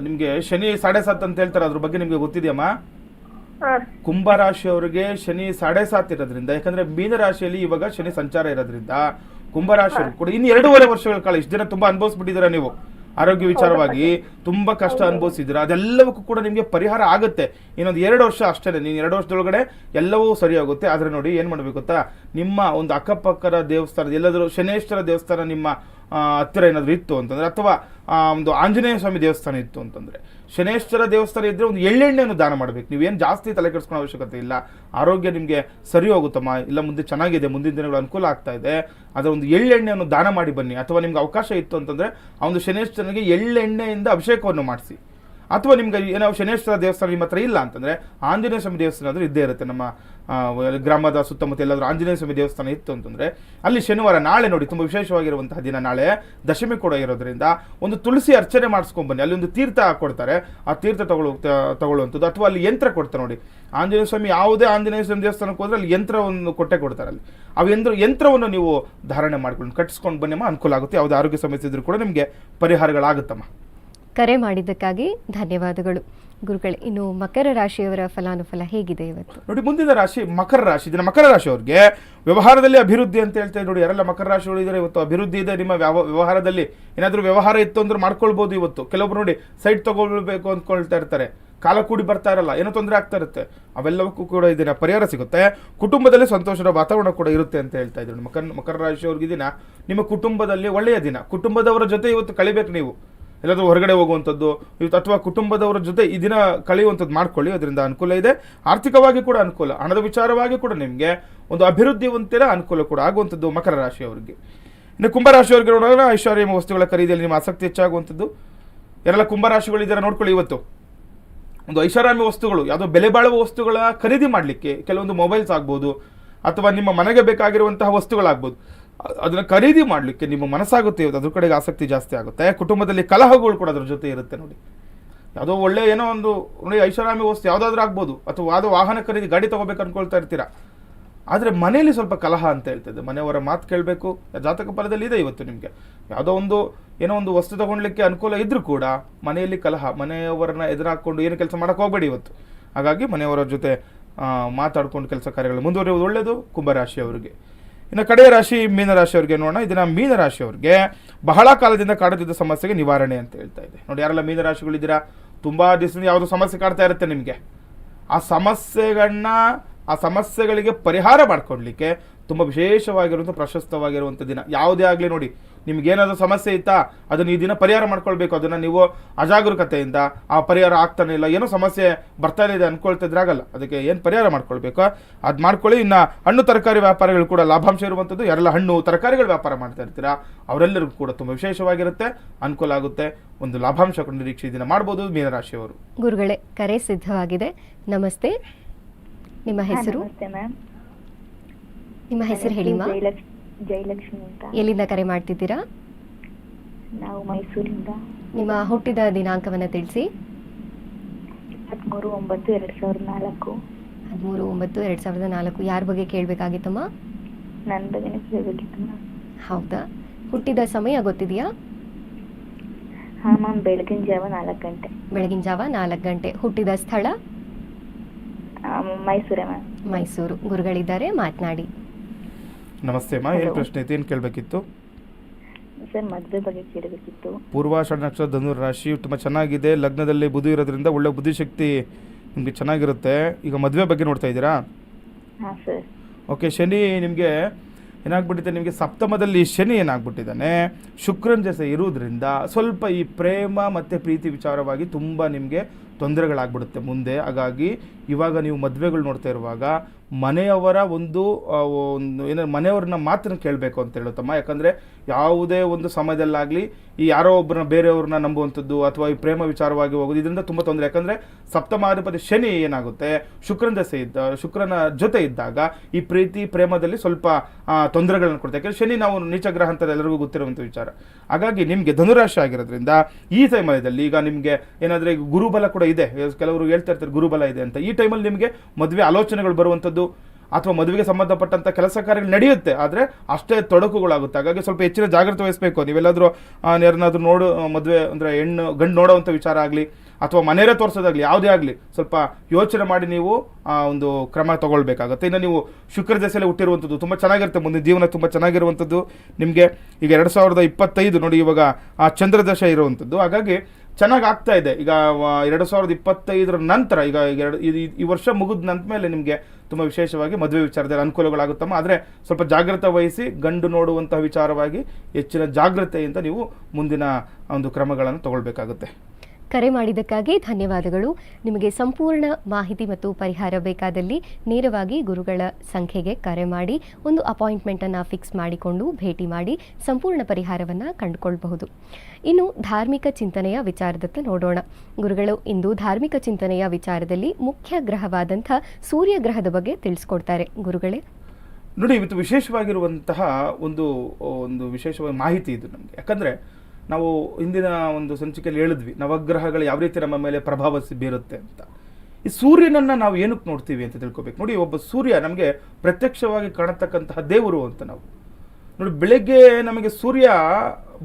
ನಿಮಗೆ ಶನಿ ಸಾಡೆ ಸಾತ್ ಅಂತ ಹೇಳ್ತಾರೆ ಅದ್ರ ಬಗ್ಗೆ ನಿಮಗೆ ಗೊತ್ತಿದೆಯಮ್ಮ? ಕುಂಭರಾಶಿಯವರಿಗೆ ಶನಿ ಸಾಡೆ ಸಾತ್ ಇರೋದ್ರಿಂದ ಯಾಕಂದ್ರೆ ಮೀನರಾಶಿಯಲ್ಲಿ ಇವಾಗ ಶನಿ ಸಂಚಾರ ಇರೋದ್ರಿಂದ ಕುಂಭರಾಶಿಯವರು ಕೂಡ ಇನ್ನು ಎರಡೂವರೆ ವರ್ಷಗಳ ಕಾಲ ಇಷ್ಟು ದಿನ ತುಂಬಾ ಅನುಭವಿಸ್ಬಿಟ್ಟಿದ್ದೀರಾ ನೀವು? ಆರೋಗ್ಯ ವಿಚಾರವಾಗಿ ತುಂಬಾ ಕಷ್ಟ ಅನುಭವಿಸಿದ್ರ ಅದೆಲ್ಲವಕ್ಕೂ ಕೂಡ ನಿಮಗೆ ಪರಿಹಾರ ಆಗುತ್ತೆ. ಇನ್ನೊಂದು ಎರಡು ವರ್ಷ ಅಷ್ಟೇ ನೀನು ಎರಡು ವರ್ಷದೊಳಗಡೆ ಎಲ್ಲವೂ ಸರಿಯಾಗುತ್ತೆ. ಆದ್ರೆ ನೋಡಿ ಏನ್ ಮಾಡ್ಬೇಕು ಗೊತ್ತಾ? ನಿಮ್ಮ ಒಂದು ಅಕ್ಕಪಕ್ಕದ ದೇವಸ್ಥಾನ ಎಲ್ಲಾದರೂ ಶನೇಶ್ವರ ದೇವಸ್ಥಾನ ನಿಮ್ಮ ಹತ್ತಿರ ಏನಾದರೂ ಇತ್ತು ಅಂತಂದ್ರೆ ಅಥವಾ ಒಂದು ಆಂಜನೇಯ ಸ್ವಾಮಿ ದೇವಸ್ಥಾನ ಇತ್ತು ಅಂತಂದ್ರೆ ಶನೇಶ್ವರ ದೇವಸ್ಥಾನ ಇದ್ದರೆ ಒಂದು ಎಳ್ಳೆಣ್ಣೆಯನ್ನು ದಾನ ಮಾಡಬೇಕು. ನೀವೇನು ಜಾಸ್ತಿ ತಲೆ ಕೆಡಿಸ್ಕೊಳ್ಳೋ ಅವಶ್ಯಕತೆ ಇಲ್ಲ. ಆರೋಗ್ಯ ನಿಮಗೆ ಸರಿ ಹೋಗುತ್ತಮ್ಮ. ಇಲ್ಲ, ಮುಂದೆ ಚೆನ್ನಾಗಿದೆ, ಮುಂದಿನ ದಿನಗಳು ಅನುಕೂಲ ಆಗ್ತಾ ಇದೆ. ಅದರ ಒಂದು ಎಳ್ಳೆಣ್ಣೆಯನ್ನು ದಾನ ಮಾಡಿ ಬನ್ನಿ. ಅಥವಾ ನಿಮ್ಗೆ ಅವಕಾಶ ಇತ್ತು ಅಂತಂದ್ರೆ ಆ ಒಂದು ಶನೇಶ್ವರನಿಗೆ ಎಳ್ಳೆಣ್ಣೆಯಿಂದ ಅಭಿಷೇಕವನ್ನು ಮಾಡಿಸಿ. ಅಥವಾ ನಿಮ್ಗೆ ಏನೋ ಶನೇಶ್ವರ ದೇವಸ್ಥಾನ ನಿಮ್ಮ ಹತ್ರ ಇಲ್ಲ ಅಂತಂದ್ರೆ ಆಂಜನೇಯ ಸ್ವಾಮಿ ದೇವಸ್ಥಾನ ಆದರೂ ಇದ್ದೇ ಇರುತ್ತೆ. ನಮ್ಮ ಗ್ರಾಮದ ಸುತ್ತಮುತ್ತ ಎಲ್ಲಾದ್ರೂ ಆಂಜನೇಯ ಸ್ವಾಮಿ ದೇವಸ್ಥಾನ ಇತ್ತು ಅಂತಂದ್ರೆ ಅಲ್ಲಿ ಶನಿವಾರ ನಾಳೆ ನೋಡಿ ತುಂಬಾ ವಿಶೇಷವಾಗಿರುವಂತಹ ದಿನ ನಾಳೆ ದಶಮಿ ಕೂಡ ಇರೋದ್ರಿಂದ ಒಂದು ತುಳಸಿ ಅರ್ಚನೆ ಮಾಡಿಸ್ಕೊಂಡ್ ಬನ್ನಿ. ಅಲ್ಲಿ ಒಂದು ತೀರ್ಥ ಕೊಡ್ತಾರೆ ಆ ತೀರ್ಥ ತಗೊಳ್ಳೋ ತಗೊಳ್ಳುವಂಥದ್ದು. ಅಥವಾ ಅಲ್ಲಿ ಯಂತ್ರ ಕೊಡ್ತಾರೆ ನೋಡಿ. ಆಂಜನೇಯ ಸ್ವಾಮಿ ಯಾವುದೇ ಆಂಜನೇಯ ಸ್ವಾಮಿ ದೇವಸ್ಥಾನಕ್ಕೆ ಹೋದ್ರೆ ಅಲ್ಲಿ ಯಂತ್ರವನ್ನು ಕೊಟ್ಟೆ ಕೊಡ್ತಾರೆ ಅಲ್ಲಿ. ಅವು ಯಂತ್ರ, ಯಂತ್ರವನ್ನು ನೀವು ಧಾರಣೆ ಮಾಡ್ಕೊಂಡು ಕಟ್ಟಿಸ್ಕೊಂಡು ಬನ್ನಿ ಅನುಕೂಲ ಆಗುತ್ತೆ. ಯಾವುದೇ ಆರೋಗ್ಯ ಸಮಸ್ಯೆ ಇದ್ರೂ ಕೂಡ ನಿಮಗೆ ಪರಿಹಾರಗಳಾಗುತ್ತಮ್ಮ. ಕರೆ ಮಾಡಿದ್ದಕ್ಕಾಗಿ ಧನ್ಯವಾದಗಳು. ಗುರುಗಳೇ, ಇನ್ನು ಮಕರ ರಾಶಿಯವರ ಫಲಾನುಫಲ ಹೇಗಿದೆ ಇವತ್ತು? ನೋಡಿ, ಮುಂದಿನ ರಾಶಿ ಮಕರ ರಾಶಿ, ಇದನ್ನ ಮಕರ ರಾಶಿ ಅವ್ರಿಗೆ ವ್ಯವಹಾರದಲ್ಲಿ ಅಭಿವೃದ್ಧಿ ಅಂತ ಹೇಳ್ತಾರೆ ನೋಡಿ, ಯಾರೆಲ್ಲ ಮಕರ ರಾಶಿಗಳು ಇದ್ದಾರೆ ಇವತ್ತು, ಅಭಿವೃದ್ಧಿ ಇದೆ, ನಿಮ್ಮ ವ್ಯವ- ವ್ಯವಹಾರದಲ್ಲಿ ಏನಾದರೂ ವ್ಯವಹಾರ ಇತ್ತು ಅಂದ್ರೆ ಮಾಡ್ಕೊಳ್ಬೋದು ಇವತ್ತು. ಕೆಲವೊಬ್ರು ನೋಡಿ ಸೈಟ್ ತಗೊಳ್ಬೇಕು ಅಂದ್ಕೊಳ್ತಾ ಇರ್ತಾರೆ. ಕಾಲ ಕೂಡಿ ಬರ್ತಾ ಇರಲ್ಲ, ಏನೋ ತೊಂದರೆ ಆಗ್ತಾ ಇರುತ್ತೆ. ಅವೆಲ್ಲವಕ್ಕೂ ಕೂಡ ಇದನ್ನ ಪರಿಹಾರ ಸಿಗುತ್ತೆ. ಕುಟುಂಬದಲ್ಲಿ ಸಂತೋಷದ ವಾತಾವರಣ ಕೂಡ ಇರುತ್ತೆ ಅಂತ ಹೇಳ್ತಾ ಇದ್ರು ಮಕರ ಮಕರ ರಾಶಿಯವ್ರಿಗೆ ದಿನ ನಿಮ್ಮ ಕುಟುಂಬದಲ್ಲಿ ಒಳ್ಳೆಯ ದಿನ. ಕುಟುಂಬದವರ ಜೊತೆ ಇವತ್ತು ಕಳಿಬೇಕು ನೀವು. ಎಲ್ಲಾದ್ರೂ ಹೊರಗಡೆ ಹೋಗುವಂಥದ್ದು, ಇವತ್ತು ಅಥವಾ ಕುಟುಂಬದವರ ಜೊತೆ ಈ ದಿನ ಕಳೆಯುವಂಥದ್ದು ಮಾಡ್ಕೊಳ್ಳಿ, ಅದರಿಂದ ಅನುಕೂಲ ಇದೆ. ಆರ್ಥಿಕವಾಗಿ ಕೂಡ ಅನುಕೂಲ, ಹಣದ ವಿಚಾರವಾಗಿ ಕೂಡ ನಿಮಗೆ ಒಂದು ಅಭಿವೃದ್ಧಿ ಹೊಂದಿರ ಅನುಕೂಲ ಕೂಡ ಆಗುವಂಥದ್ದು ಮಕರ ರಾಶಿಯವರಿಗೆ ಇನ್ನು ಕುಂಭರಾಶಿಯವರಿಗೆ ನೋಡೋಣ ಐಶ್ವರ್ಯ ವಸ್ತುಗಳ ಖರೀದಿಯಲ್ಲಿ ನಿಮ್ಮ ಆಸಕ್ತಿ ಹೆಚ್ಚಾಗುವಂಥದ್ದು. ಯಾರೆಲ್ಲ ಕುಂಭರಾಶಿಗಳಿದ್ದಾರೆ ನೋಡ್ಕೊಳ್ಳಿ ಇವತ್ತು. ಒಂದು ಐಷಾರಾಮಿ ವಸ್ತುಗಳು, ಯಾವುದೋ ಬೆಲೆ ಬಾಳುವ ವಸ್ತುಗಳ ಖರೀದಿ ಮಾಡಲಿಕ್ಕೆ ಕೆಲವೊಂದು ಮೊಬೈಲ್ಸ್ ಆಗ್ಬೋದು, ಅಥವಾ ನಿಮ್ಮ ಮನೆಗೆ ಬೇಕಾಗಿರುವಂತಹ ವಸ್ತುಗಳಾಗ್ಬೋದು. ಅದನ್ನ ಖರೀದಿ ಮಾಡಲಿಕ್ಕೆ ನಿಮ್ಮ ಮನಸ್ಸಾಗುತ್ತೆ ಅದ್ರ ಕಡೆಗೆ ಆಸಕ್ತಿ ಜಾಸ್ತಿ ಆಗುತ್ತೆ. ಕುಟುಂಬದಲ್ಲಿ ಕಲಹಗಳು ಕೂಡ ಅದ್ರ ಜೊತೆ ಇರುತ್ತೆ ನೋಡಿ. ಯಾವುದೋ ಒಳ್ಳೆ ಏನೋ ಒಂದು, ನೋಡಿ, ಐಷಾರಾಮಿ ವಸ್ತು ಯಾವುದಾದ್ರೂ ಆಗ್ಬೋದು. ಅಥವಾ ಯಾವುದೋ ವಾಹನ ಖರೀದಿ, ಗಾಡಿ ತಗೋಬೇಕು ಅಂದ್ಕೊಳ್ತಾ ಇರ್ತೀರಾ. ಆದರೆ ಮನೆಯಲ್ಲಿ ಸ್ವಲ್ಪ ಕಲಹ ಅಂತ ಹೇಳ್ತದೆ ಮನೆಯವರ ಮಾತು ಕೇಳಬೇಕು. ಜಾತಕ ಫಲದಲ್ಲಿ ಇದೆ ಇವತ್ತು ನಿಮಗೆ. ಯಾವುದೋ ಒಂದು, ಏನೋ ಒಂದು ವಸ್ತು ತಗೊಳ್ಲಿಕ್ಕೆ ಅನುಕೂಲ ಇದ್ರೂ ಕೂಡ ಮನೆಯಲ್ಲಿ ಕಲಹ, ಮನೆಯವರನ್ನ ಎದುರಾಕೊಂಡು ಏನು ಕೆಲಸ ಮಾಡೋಕೆ ಹೋಗಬೇಡಿ ಇವತ್ತು. ಹಾಗಾಗಿ ಮನೆಯವರ ಜೊತೆ ಮಾತಾಡ್ಕೊಂಡು ಕೆಲಸ ಕಾರ್ಯಗಳು ಮುಂದುವರಿಯುವುದು ಒಳ್ಳೆಯದು ಕುಂಭರಾಶಿಯವರಿಗೆ. ಇನ್ನು ಕಡೆಯ ರಾಶಿ ಮೀನರಾಶಿಯವ್ರಿಗೆ ನೋಡೋಣ. ಇದನ್ನ ಮೀನರಾಶಿಯವ್ರಿಗೆ ಬಹಳ ಕಾಲದಿಂದ ಕಾಡುತ್ತಿದ್ದ ಸಮಸ್ಯೆಗೆ ನಿವಾರಣೆ ಅಂತ ಹೇಳ್ತಾ ಇದೆ. ನೋಡಿ, ಯಾರೆಲ್ಲ ಮೀನರಾಶಿಗಳಿದ್ದೀರಾ ತುಂಬಾ ದಿವಸದಿಂದ ಯಾವುದೋ ಸಮಸ್ಯೆ ಕಾಡ್ತಾ ಇರುತ್ತೆ ನಿಮಗೆ. ಆ ಸಮಸ್ಯೆಗಳನ್ನ, ಆ ಸಮಸ್ಯೆಗಳಿಗೆ ಪರಿಹಾರ ಮಾಡ್ಕೊಳ್ಲಿಕ್ಕೆ ತುಂಬ ವಿಶೇಷವಾಗಿರುವಂಥ ಪ್ರಶಸ್ತವಾಗಿರುವಂಥ ದಿನ. ಯಾವುದೇ ಆಗಲಿ ನೋಡಿ ನಿಮ್ಗೇನಾದ್ರೂ ಸಮಸ್ಯೆ ಇತ್ತಾ ಅದನ್ನು ಈ ದಿನ ಪರಿಹಾರ ಮಾಡ್ಕೊಳ್ಬೇಕು ಅದನ್ನು ನೀವು ಅಜಾಗರೂಕತೆಯಿಂದ ಆ ಪರಿಹಾರ ಆಗ್ತಾನೆ ಇಲ್ಲ ಏನೋ ಸಮಸ್ಯೆ ಬರ್ತಾನೆ ಇದೆ ಅನ್ಕೊಳ್ತಿದ್ರಾಗಲ್ಲ ಅದಕ್ಕೆ ಏನು ಪರಿಹಾರ ಮಾಡ್ಕೊಳ್ಬೇಕು? ಅದು ಮಾಡ್ಕೊಳ್ಳಿ. ಇನ್ನು ಹಣ್ಣು ತರಕಾರಿ ವ್ಯಾಪಾರಗಳು ಕೂಡ ಲಾಭಾಂಶ ಇರುವಂಥದ್ದು ಯಾರೆಲ್ಲ ಹಣ್ಣು ತರಕಾರಿಗಳ ವ್ಯಾಪಾರ ಮಾಡ್ತಾ ಇರ್ತೀರಾ ಅವರೆಲ್ಲರಿಗೂ ಕೂಡ ತುಂಬ ವಿಶೇಷವಾಗಿರುತ್ತೆ ಅನುಕೂಲ ಆಗುತ್ತೆ. ಒಂದು ಲಾಭಾಂಶ ಕೂಡ ನಿರೀಕ್ಷೆ ಇದನ್ನು ದಿನ ಮಾಡ್ಬೋದು ಮೀನರಾಶಿಯವರು. ಗುರುಗಳೇ ಕರೆ ಸಿದ್ಧವಾಗಿದೆ. ನಮಸ್ತೆ. ನಿಮ್ಮ ಹೆಸರು? ನಮಸ್ತೆ ಮ್ಯಾಮ್. ನಿಮ್ಮ ಹೆಸರು ಹೇಳಿಮ್ಮ ಜಯಲಕ್ಷ್ಮಿ ಅಂತ ಎಲ್ಲಿಂದ ಕರೆ ಮಾಡ್ತಿದ್ದೀರಾ? ನಾವು ಮೈಸೂರಿಂದ. ನಿಮ್ಮ ಹುಟ್ಟಿದ ದಿನಾಂಕವನ್ನ ತಿಳಿಸಿ. ಇಪ್ಪತ್ತ್ಮೂರು ಒಂಬತ್ತು ಎರಡ್ ಸಾವಿರದ ನಾಲ್ಕು. ಹದಿಮೂರು ಒಂಬತ್ತು ಎರಡ್ ಸಾವಿರದ ನಾಲ್ಕು. ಯಾರ ಬಗ್ಗೆ ಕೇಳಬೇಕಾಗಿತ್ತಮ್ಮ? ನನ್ನ ಬಗ್ಗೆನೇ ಕೇಳಬೇಕಿತ್ತು ಮ್ಯಾಮ್ ಹೌದಾ? ಹುಟ್ಟಿದ ಸಮಯ ಗೊತ್ತಿದೆಯಾ? ಹಾಂ ಮ್ಯಾಮ್ ಬೆಳಗಿನ ಜಾವ ನಾಲ್ಕು ಗಂಟೆ. ಬೆಳಗಿನ ಜಾವ ನಾಲ್ಕು ಗಂಟೆ. ಹುಟ್ಟಿದ ಸ್ಥಳ? ಆ, ಮೈಸೂರೇ ಮ್ಯಾಮ್. ಮೈಸೂರು. ಗುರುಗಳಿದ್ದಾರೆ ಮಾತನಾಡಿ. ನಮಸ್ತೆ ಅಮ್ಮ ಏನು. ಪ್ರಶ್ನೆ ಐತೆ ಏನು ಕೇಳಬೇಕಿತ್ತು? ಸರ್ ಮದುವೆ ಬಗ್ಗೆ ಕೇಳಬೇಕಿತ್ತು. ಪೂರ್ವಾಷಾಢ ನಕ್ಷತ್ರ ಧನುರ್ ರಾಶಿ ತುಂಬ ಚೆನ್ನಾಗಿದೆ. ಲಗ್ನದಲ್ಲಿ ಬುದ್ಧಿ ಇರೋದ್ರಿಂದ ಒಳ್ಳೆ ಬುದ್ಧಿಶಕ್ತಿ ನಿಮಗೆ ಚೆನ್ನಾಗಿರುತ್ತೆ. ಈಗ ಮದುವೆ ಬಗ್ಗೆ ನೋಡ್ತಾ ಇದ್ದೀರಾ? ಹಾಂ ಸರ್. ಓಕೆ ಶನಿ ನಿಮಗೆ ಏನಾಗ್ಬಿಟ್ಟಿದೆ? ನಿಮಗೆ ಸಪ್ತಮದಲ್ಲಿ ಶನಿ ಏನಾಗ್ಬಿಟ್ಟಿದ್ದಾನೆ? ಶುಕ್ರನ ಜೊತೆ ಇರೋದ್ರಿಂದ ಸ್ವಲ್ಪ ಈ ಪ್ರೇಮ ಮತ್ತು ಪ್ರೀತಿ ವಿಚಾರವಾಗಿ ತುಂಬ ನಿಮಗೆ ತೊಂದರೆಗಳಾಗ್ಬಿಡುತ್ತೆ ಮುಂದೆ. ಹಾಗಾಗಿ ಇವಾಗ ನೀವು ಮದುವೆಗಳು ನೋಡ್ತಾ ಇರುವಾಗ ಮನೆಯವರ ಒಂದು ಏನಾದ್ರು ಮನೆಯವ್ರನ್ನ ಮಾತನ್ನು ಕೇಳಬೇಕು ಅಂತ ಹೇಳುತ್ತಮ್ಮ. ಯಾಕಂದರೆ ಯಾವುದೇ ಒಂದು ಸಮಯದಲ್ಲಾಗಲಿ ಈ ಯಾರೋ ಒಬ್ಬರನ್ನ ಬೇರೆಯವ್ರನ್ನ ನಂಬುವಂಥದ್ದು ಅಥವಾ ಈ ಪ್ರೇಮ ವಿಚಾರವಾಗಿ ಹೋಗೋದು, ಇದರಿಂದ ತುಂಬ ತೊಂದರೆ. ಯಾಕಂದರೆ ಸಪ್ತಮಾಧಿಪತಿ ಶನಿ ಏನಾಗುತ್ತೆ? ಶುಕ್ರನ ದಸೆ ಇದ್ದ, ಶುಕ್ರನ ಜೊತೆ ಇದ್ದಾಗ ಈ ಪ್ರೀತಿ, ಪ್ರೇಮದಲ್ಲಿ ಸ್ವಲ್ಪ ತೊಂದರೆಗಳನ್ನು ಕೊಡುತ್ತೆ. ಯಾಕಂದರೆ ಶನಿ ನಾವು ನೀಚ ಗ್ರಹ ಅಂತ ಎಲ್ಲರಿಗೂ ಗೊತ್ತಿರುವಂಥ ವಿಚಾರ. ಹಾಗಾಗಿ ನಿಮಗೆ ಧನುರಾಶಿ ಆಗಿರೋದ್ರಿಂದ ಈ ಸಮಯದಲ್ಲಿ ಈಗ ನಿಮಗೆ ಏನಾದರೆ ಗುರುಬಲ ಕೂಡ ಇದೆ. ಕೆಲವರು ಹೇಳ್ತಾ ಇರ್ತಾರೆ ಗುರುಬಲ ಇದೆ ಅಂತ. ಈ ಟೈಮಲ್ಲಿ ನಿಮಗೆ ಮದುವೆ ಆಲೋಚನೆಗಳು ಬರುವಂಥದ್ದು ಅಥವಾ ಮದುವೆಗೆ ಸಂಬಂಧಪಟ್ಟಂಥ ಕೆಲಸ ಕಾರ್ಯಗಳು ನಡೆಯುತ್ತೆ ಆದರೆ ಅಷ್ಟೇ ತೊಡಕುಗಳಾಗುತ್ತೆ. ಹಾಗಾಗಿ ಸ್ವಲ್ಪ ಹೆಚ್ಚಿನ ಜಾಗ್ರತೆ ವಹಿಸಬೇಕು. ನೀವೆಲ್ಲಾದರೂ ಯಾರನ್ನಾದ್ರೂ ನೋಡು ಮದುವೆ ಅಂದರೆ ಹೆಣ್ಣು ಗಂಡು ನೋಡೋವಂಥ ವಿಚಾರ ಆಗಲಿ ಅಥವಾ ಮನೆಯರೇ ತೋರಿಸೋದಾಗಲಿ ಯಾವುದೇ ಆಗಲಿ ಸ್ವಲ್ಪ ಯೋಚನೆ ಮಾಡಿ ನೀವು ಆ, ಒಂದು ಕ್ರಮ ತಗೊಳ್ಬೇಕಾಗುತ್ತೆ. ಇನ್ನು ನೀವು ಶುಕ್ರ ದೆಸೆಯಲ್ಲಿ ಹುಟ್ಟಿರುವಂಥದ್ದು ತುಂಬ ಚೆನ್ನಾಗಿರುತ್ತೆ. ಮುಂದಿನ ಜೀವನ ತುಂಬ ಚೆನ್ನಾಗಿರುವಂಥದ್ದು ನಿಮಗೆ ಈಗ ಎರಡು ಸಾವಿರದ ಇಪ್ಪತ್ತೈದು ನೋಡಿ ಇವಾಗ ಆ ಚಂದ್ರದಶೆ ಇರುವಂಥದ್ದು ಹಾಗಾಗಿ ಚೆನ್ನಾಗಿ ಆಗ್ತಾ ಇದೆ ಈಗ ಎರಡು ಸಾವಿರದ ಇಪ್ಪತ್ತೈದರ ನಂತರ, ಈಗ ಈ- ವರ್ಷ ಮುಗಿದ ನಂತ ಮೇಲೆ ನಿಮಗೆ ತುಂಬ ವಿಶೇಷವಾಗಿ ಮದುವೆ ವಿಚಾರದಲ್ಲಿ ಅನುಕೂಲಗಳಾಗುತ್ತಮ್ಮ. ಆದರೆ ಸ್ವಲ್ಪ ಜಾಗ್ರತೆ ವಹಿಸಿ, ಗಂಡು ನೋಡುವಂತಹ ವಿಚಾರವಾಗಿ ಹೆಚ್ಚಿನ ಜಾಗ್ರತೆಯಿಂದ ನೀವು ಮುಂದಿನ ಒಂದು ಕ್ರಮಗಳನ್ನು ತಗೊಳ್ಬೇಕಾಗುತ್ತೆ. ಕರೆ ಮಾಡಿದ್ದಕ್ಕಾಗಿ ಧನ್ಯವಾದಗಳು. ನಿಮಗೆ ಸಂಪೂರ್ಣ ಮಾಹಿತಿ ಮತ್ತು ಪರಿಹಾರ ಬೇಕಾದಲ್ಲಿ ನೇರವಾಗಿ ಗುರುಗಳ ಸಂಖ್ಯೆಗೆ ಕರೆ ಮಾಡಿ, ಒಂದು ಅಪಾಯಿಂಟ್ಮೆಂಟನ್ನು ಫಿಕ್ಸ್ ಮಾಡಿಕೊಂಡು ಭೇಟಿ ಮಾಡಿ, ಸಂಪೂರ್ಣ ಪರಿಹಾರವನ್ನು ಕಂಡುಕೊಳ್ಳಬಹುದು ಇನ್ನು ಧಾರ್ಮಿಕ ಚಿಂತನೆಯ ವಿಚಾರದತ್ತ ನೋಡೋಣ. ಗುರುಗಳು, ಇಂದು ಧಾರ್ಮಿಕ ಚಿಂತನೆಯ ವಿಚಾರದಲ್ಲಿ ಮುಖ್ಯ ಗ್ರಹವಾದಂಥ ಸೂರ್ಯ ಗ್ರಹದ ಬಗ್ಗೆ ತಿಳಿಸ್ಕೊಡ್ತಾರೆ. ಗುರುಗಳೇ. ನೋಡಿ, ಇವತ್ತು ವಿಶೇಷವಾಗಿರುವಂತಹ ಒಂದು ಒಂದು ವಿಶೇಷವಾದ ಮಾಹಿತಿ ಇದು ನಮಗೆ. ಯಾಕಂದರೆ ನಾವು ಹಿಂದಿನ ಒಂದು ಸಂಚಿಕೆಯಲ್ಲಿ ಹೇಳಿದ್ವಿ, ನವಗ್ರಹಗಳು ಯಾವ ರೀತಿ ನಮ್ಮ ಮೇಲೆ ಪ್ರಭಾವ ಬೀರುತ್ತೆ ಅಂತ. ಈ ಸೂರ್ಯನನ್ನು ನಾವು ಏನಕ್ಕೆ ನೋಡ್ತೀವಿ ಅಂತ ತಿಳ್ಕೊಬೇಕು. ನೋಡಿ, ಒಬ್ಬ ಸೂರ್ಯ ನಮಗೆ ಪ್ರತ್ಯಕ್ಷವಾಗಿ ಕಾಣತಕ್ಕಂತಹ ದೇವರು ಅಂತ ನಾವು. ನೋಡಿ, ಬೆಳಗ್ಗೆ ನಮಗೆ ಸೂರ್ಯ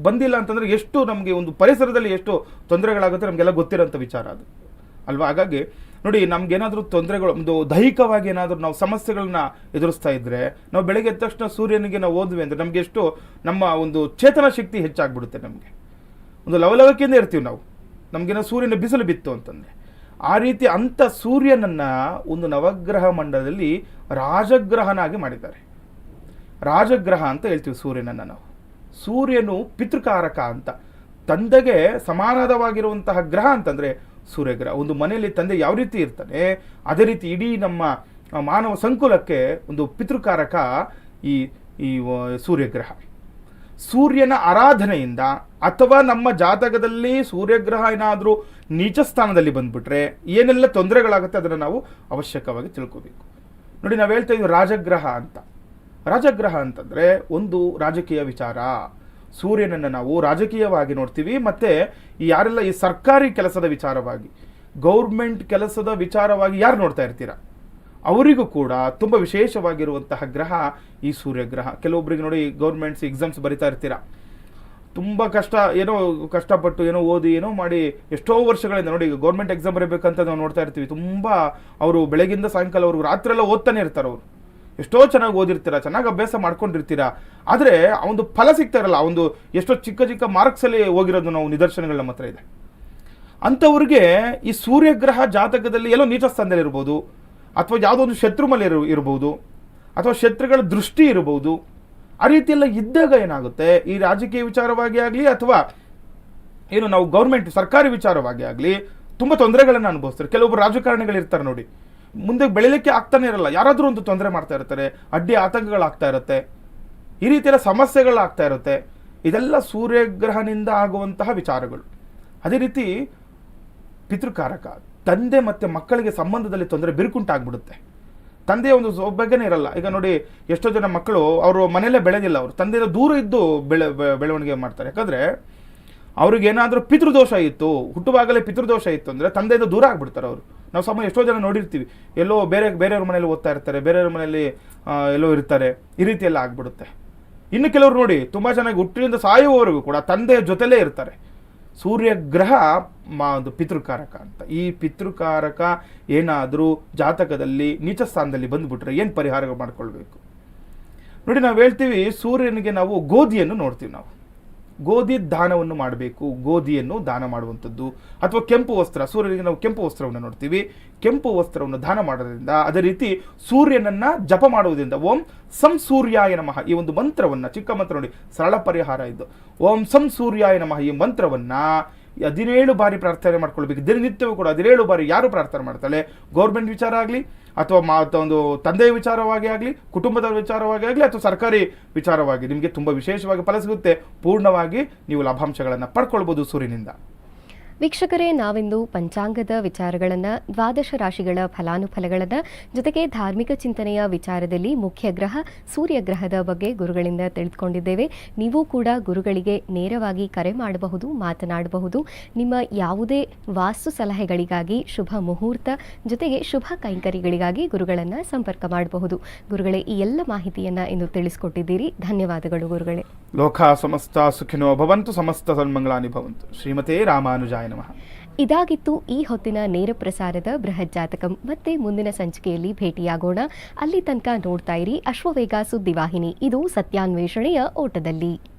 ಬಂದಿಲ್ಲ ಅಂತಂದ್ರೆ ಎಷ್ಟು ನಮಗೆ ಒಂದು ಪರಿಸರದಲ್ಲಿ ಎಷ್ಟು ತೊಂದರೆಗಳಾಗುತ್ತೆ ನಮಗೆಲ್ಲ ಗೊತ್ತಿರೋಂಥ ವಿಚಾರ ಅದು. ಅಲ್ವಾ? ಹಾಗಾಗಿ ನೋಡಿ, ನಮ್ಗೇನಾದರೂ ತೊಂದರೆಗಳು, ಒಂದು ದೈಹಿಕವಾಗಿ ಏನಾದರೂ ನಾವು ಸಮಸ್ಯೆಗಳನ್ನ ಎದುರಿಸ್ತಾ ಇದ್ದರೆ ನಾವು ಬೆಳಗ್ಗೆ ಎದ್ದ ತಕ್ಷಣ ಸೂರ್ಯನಿಗೆ ನಾವು ಓದ್ವಿ ಅಂದರೆ ನಮಗೆ ಎಷ್ಟು ನಮ್ಮ ಒಂದು ಚೇತನ ಶಕ್ತಿ ಹೆಚ್ಚಾಗ್ಬಿಡುತ್ತೆ ನಮಗೆ. ಒಂದು ಲವಲವಿಕೆಯಿಂದ ಇರ್ತೀವಿ ನಾವು. ನಮಗಿನ ಸೂರ್ಯನ ಬಿಸಿಲು ಬಿತ್ತು ಅಂತಂದರೆ. ಆ ರೀತಿ ಅಂಥ ಸೂರ್ಯನನ್ನು ಒಂದು ನವಗ್ರಹ ಮಂಡಲದಲ್ಲಿ ರಾಜಗ್ರಹನಾಗಿ ಮಾಡಿದ್ದಾರೆ. ರಾಜಗ್ರಹ ಅಂತ ಹೇಳ್ತೀವಿ ಸೂರ್ಯನನ್ನು ನಾವು. ಸೂರ್ಯನು ಪಿತೃಕಾರಕ ಅಂತ. ತಂದೆಗೆ ಸಮಾನದವಾಗಿರುವಂತಹ ಗ್ರಹ ಅಂತಂದರೆ ಸೂರ್ಯಗ್ರಹ. ಒಂದು ಮನೆಯಲ್ಲಿ ತಂದೆ ಯಾವ ರೀತಿ ಇರ್ತಾನೆ, ಅದೇ ರೀತಿ ಇಡೀ ನಮ್ಮ ಮಾನವ ಸಂಕುಲಕ್ಕೆ ಒಂದು ಪಿತೃಕಾರಕ ಈ ಈ ಸೂರ್ಯಗ್ರಹ. ಸೂರ್ಯನ ಆರಾಧನೆಯಿಂದ ಅಥವಾ ನಮ್ಮ ಜಾತಕದಲ್ಲಿ ಸೂರ್ಯಗ್ರಹ ಏನಾದರೂ ನೀಚ ಸ್ಥಾನದಲ್ಲಿ ಬಂದ್ಬಿಟ್ರೆ ಏನೆಲ್ಲ ತೊಂದರೆಗಳಾಗುತ್ತೆ ಅದನ್ನು ನಾವು ಅವಶ್ಯಕವಾಗಿ ತಿಳ್ಕೋಬೇಕು. ನೋಡಿ, ನಾವು ಹೇಳ್ತಾ ಇದ್ದೀವಿ ರಾಜಗ್ರಹ ಅಂತ. ರಾಜಗ್ರಹ ಅಂತಂದರೆ ಒಂದು ರಾಜಕೀಯ ವಿಚಾರ. ಸೂರ್ಯನನ್ನು ನಾವು ರಾಜಕೀಯವಾಗಿ ನೋಡ್ತೀವಿ ಮತ್ತು ಈ ಯಾರೆಲ್ಲ ಈ ಸರ್ಕಾರಿ ಕೆಲಸದ ವಿಚಾರವಾಗಿ, ಗೌರ್ಮೆಂಟ್ ಕೆಲಸದ ವಿಚಾರವಾಗಿ ಯಾರು ನೋಡ್ತಾ ಇರ್ತೀರ? ಅವರಿಗೂ ಕೂಡ ತುಂಬ ವಿಶೇಷವಾಗಿರುವಂತಹ ಗ್ರಹ ಈ ಸೂರ್ಯಗ್ರಹ. ಕೆಲವೊಬ್ಬರಿಗೆ ನೋಡಿ ಗೌರ್ಮೆಂಟ್ಸ್ ಎಕ್ಸಾಮ್ಸ್ ಬರಿತಾ ಇರ್ತೀರಾ? ತುಂಬ ಕಷ್ಟ, ಏನೋ ಕಷ್ಟಪಟ್ಟು ಏನೋ ಓದಿ, ಏನೋ ಮಾಡಿ ಎಷ್ಟೋ ವರ್ಷಗಳಿಂದ ನೋಡಿ ಗೌರ್ಮೆಂಟ್ ಎಕ್ಸಾಮ್ ಬರೀಬೇಕಂತ ನಾವು ನೋಡ್ತಾ ಇರ್ತೀವಿ. ತುಂಬ ಅವರು ಬೆಳಗಿಂದ ಸಾಯಂಕಾಲ ರಾತ್ರಿ ಎಲ್ಲ ಓದ್ತಾನೆ ಇರ್ತಾರೆ ಅವರು. ಎಷ್ಟೋ ಚೆನ್ನಾಗಿ ಓದಿರ್ತೀರಾ, ಚೆನ್ನಾಗಿ ಅಭ್ಯಾಸ ಮಾಡ್ಕೊಂಡಿರ್ತೀರಾ. ಆದರೆ ಆ ಒಂದು ಫಲ ಸಿಗ್ತಾ ಇರಲ್ಲ ಒಂದು ಎಷ್ಟೋ ಚಿಕ್ಕ ಚಿಕ್ಕ ಮಾರ್ಕ್ಸಲ್ಲಿ ಹೋಗಿರೋದು ನಾವು ನಿದರ್ಶನಗಳು ನಮ್ಮ ಹತ್ರ ಇದೆ. ಅಂಥವ್ರಿಗೆ ಈ ಸೂರ್ಯಗ್ರಹ ಜಾತಕದಲ್ಲಿ ಎಲ್ಲೋ ನೀಚ ಸ್ಥಾನದಲ್ಲಿ ಇರ್ಬೋದು, ಅಥವಾ ಯಾವುದೋ ಒಂದು ಶತ್ರುಮಲೆ ಇರು, ಇರ್ಬೋದು ಅಥವಾ ಶತ್ರುಗಳ ದೃಷ್ಟಿ ಇರಬಹುದು. ಆ ರೀತಿಯೆಲ್ಲ ಇದ್ದಾಗ ಏನಾಗುತ್ತೆ? ಈ ರಾಜಕೀಯ ವಿಚಾರವಾಗಿ ಆಗಲಿ ಅಥವಾ ಏನು ನಾವು ಗೌರ್ಮೆಂಟ್, ಸರ್ಕಾರಿ ವಿಚಾರವಾಗಿ ಆಗಲಿ ತುಂಬ ತೊಂದರೆಗಳನ್ನು ಅನುಭವಿಸ್ತಾರೆ. ಕೆಲವೊಬ್ಬರು ರಾಜಕಾರಣಿಗಳು ಇರ್ತಾರೆ ನೋಡಿ. ಮುಂದೆ ಬೆಳಿಲಿಕ್ಕೆ ಆಗ್ತಾನೆ ಇರಲ್ಲ. ಯಾರಾದರೂ ಒಂದು ತೊಂದರೆ ಮಾಡ್ತಾ ಇರ್ತಾರೆ. ಅಡ್ಡಿ ಆತಂಕಗಳಾಗ್ತಾ ಇರುತ್ತೆ. ಈ ರೀತಿಯೆಲ್ಲ ಎಲ್ಲ ಸಮಸ್ಯೆಗಳಾಗ್ತಾ ಇರುತ್ತೆ. ಇದೆಲ್ಲ ಸೂರ್ಯಗ್ರಹನಿಂದ ಆಗುವಂತಹ ವಿಚಾರಗಳು. ಅದೇ ರೀತಿ ಪಿತೃಕಾರಕ, ತಂದೆ ಮತ್ತು ಮಕ್ಕಳಿಗೆ ಸಂಬಂಧದಲ್ಲಿ ತೊಂದರೆ ಬಿರುಕುಂಟಾಗ್ಬಿಡುತ್ತೆ. ತಂದೆಯ ಒಂದು ಸೌಭಾಗ್ಯನೇ ಇರಲ್ಲ. ಈಗ ನೋಡಿ, ಎಷ್ಟೋ ಜನ ಮಕ್ಕಳು, ಅವರು ಮನೆಯಲ್ಲೇ ಬೆಳೆದಿಲ್ಲ ಅವರು. ತಂದೆಯಿಂದ ದೂರ ಇದ್ದು ಬೆಳೆ ಬೆಳವಣಿಗೆ ಮಾಡ್ತಾರೆ. ಯಾಕಂದರೆ, ಅವ್ರಿಗೆ ಏನಾದರೂ ಪಿತೃದೋಷ ಇತ್ತು, ಹುಟ್ಟುವಾಗಲೇ ಪಿತೃದೋಷ ಇತ್ತು ಅಂದರೆ ತಂದೆಯಿಂದ ದೂರ ಆಗ್ಬಿಡ್ತಾರೆ ಅವರು. ನಾವು ಸಮ ಎಷ್ಟೋ ಜನ ನೋಡಿರ್ತೀವಿ. ಎಲ್ಲೋ ಬೇರೆ ಬೇರೆಯವ್ರ ಮನೇಲಿ ಓದ್ತಾ ಇರ್ತಾರೆ, ಬೇರೆಯವ್ರ ಮನೇಲಿ ಎಲ್ಲೋ ಇರ್ತಾರೆ. ಈ ರೀತಿ ಎಲ್ಲ ಆಗ್ಬಿಡುತ್ತೆ. ಇನ್ನು ಕೆಲವರು ನೋಡಿ, ತುಂಬ ಚೆನ್ನಾಗಿ ಹುಟ್ಟಿನಿಂದ ಸಾಯುವವರೆಗೂ ಕೂಡ ತಂದೆಯ ಜೊತೆಲೇ ಇರ್ತಾರೆ. ಸೂರ್ಯಗ್ರಹ ಮಾ, ಒಂದು ಪಿತೃಕಾರಕ ಅಂತ. ಈ ಪಿತೃಕಾರಕ ಏನಾದರೂ ಜಾತಕದಲ್ಲಿ, ನೀಚ ಸ್ಥಾನದಲ್ಲಿ ಬಂದುಬಿಟ್ರೆ ಏನು ಪರಿಹಾರ ಮಾಡ್ಕೊಳ್ಬೇಕು? ನೋಡಿ, ನಾವು ಹೇಳ್ತೀವಿ, ಸೂರ್ಯನಿಗೆ ನಾವು ಗೋಧಿಯನ್ನು ನೋಡ್ತೀವಿ ನಾವು. ಗೋಧಿ ದಾನವನ್ನು ಮಾಡಬೇಕು. ಗೋಧಿಯನ್ನು ದಾನ ಮಾಡುವಂಥದ್ದು. ಅಥವಾ ಕೆಂಪು ವಸ್ತ್ರ, ಸೂರ್ಯನಿಗೆ ನಾವು ಕೆಂಪು ವಸ್ತ್ರವನ್ನು ನೋಡ್ತೀವಿ. ಕೆಂಪು ವಸ್ತ್ರವನ್ನು ದಾನ ಮಾಡೋದ್ರಿಂದ ಅದೇ ರೀತಿ ಸೂರ್ಯನನ್ನ ಜಪ ಮಾಡುವುದರಿಂದ ಓಂ ಸಂ ಸೂರ್ಯಾಯ ನಮಃ ಈ ಒಂದು ಮಂತ್ರವನ್ನ, ಚಿಕ್ಕ ಮಂತ್ರ ನೋಡಿ, ಸರಳ ಪರಿಹಾರ ಇದು. ಓಂ ಸಂ ಸೂರ್ಯಾಯ ನಮಃ ಈ ಮಂತ್ರವನ್ನ ಹದಿನೇಳು ಬಾರಿ ಪ್ರಾರ್ಥನೆ ಮಾಡ್ಕೊಳ್ಬೇಕು. ದಿನನಿತ್ಯವೂ ಕೂಡ ಹದಿನೇಳು ಬಾರಿ ಯಾರು ಪ್ರಾರ್ಥನೆ ಮಾಡ್ತಾಳೆ? ಗೌರ್ಮೆಂಟ್ ವಿಚಾರ ಆಗಲಿ ಅಥವಾ ಮಾ ಒಂದು ತಂದೆಯ ವಿಚಾರವಾಗಿ ಆಗಲಿ, ಕುಟುಂಬದ ವಿಚಾರವಾಗಿ ಆಗಲಿ, ಅಥವಾ ಸರ್ಕಾರಿ ವಿಚಾರವಾಗಿ, ನಿಮಗೆ ತುಂಬ ವಿಶೇಷವಾಗಿ ಫಲ ಸಿಗುತ್ತೆ. ಪೂರ್ಣವಾಗಿ ನೀವು ಲಾಭಾಂಶಗಳನ್ನು ಪಡ್ಕೊಳ್ಬೋದು ಸೂರ್ಯನಿಂದ. ವೀಕ್ಷಕರೇ, ನಾವಿಂದು ಪಂಚಾಂಗದ ವಿಚಾರಗಳನ್ನು, ದ್ವಾದಶ ರಾಶಿಗಳ ಫಲಾನುಫಲಗಳನ್ನು, ಜೊತೆಗೆ ಧಾರ್ಮಿಕ ಚಿಂತನೆಯ ವಿಚಾರದಲ್ಲಿ ಮುಖ್ಯ ಗ್ರಹ, ಸೂರ್ಯ ಗ್ರಹದ ಬಗ್ಗೆ ಗುರುಗಳಿಂದ ತಿಳಿದುಕೊಂಡಿದ್ದೇವೆ. ನೀವು ಕೂಡ ಗುರುಗಳಿಗೆ ನೇರವಾಗಿ ಕರೆ ಮಾಡಬಹುದು, ಮಾತನಾಡಬಹುದು. ನಿಮ್ಮ ಯಾವುದೇ ವಾಸ್ತು ಸಲಹೆಗಳಿಗಾಗಿ, ಶುಭ ಮುಹೂರ್ತ, ಜೊತೆಗೆ ಶುಭ ಕೈಂಕರ್ಯಗಳಿಗಾಗಿ ಗುರುಗಳನ್ನು ಸಂಪರ್ಕ ಮಾಡಬಹುದು. ಗುರುಗಳೇ, ಈ ಎಲ್ಲ ಮಾಹಿತಿಯನ್ನು ಇಂದು ತಿಳಿಸಿಕೊಟ್ಟಿದ್ದೀರಿ. ಧನ್ಯವಾದಗಳು ಗುರುಗಳೇ. ಲೋಕ ಸಮಸ್ತ ಸುಖಿನೋ ಭವಂತು, ಸಮಸ್ತ ಸನ್ಮಂಗಳಾನಿ ಭವಂತು. ಶ್ರೀಮತೇ ರಾಮಾನುಜಾಯ. ನಮಃ. ಇದಾಗಿತ್ತು ಈ ಹೊತ್ತಿನ ನೇರ ಪ್ರಸಾರದ ಬೃಹತ್ ಜಾತಕಂ. ಮತ್ತೆ ಮುಂದಿನ ಸಂಚಿಕೆಯಲ್ಲಿ ಭೇಟಿಯಾಗೋಣ. ಅಲ್ಲಿ ತನಕ ನೋಡ್ತಾ ಇರಿ ಅಶ್ವವೇಗ ಸುದ್ದಿವಾಹಿನಿ. ಇದು ಸತ್ಯಾನ್ವೇಷಣೆಯ ಓಟದಲ್ಲಿ.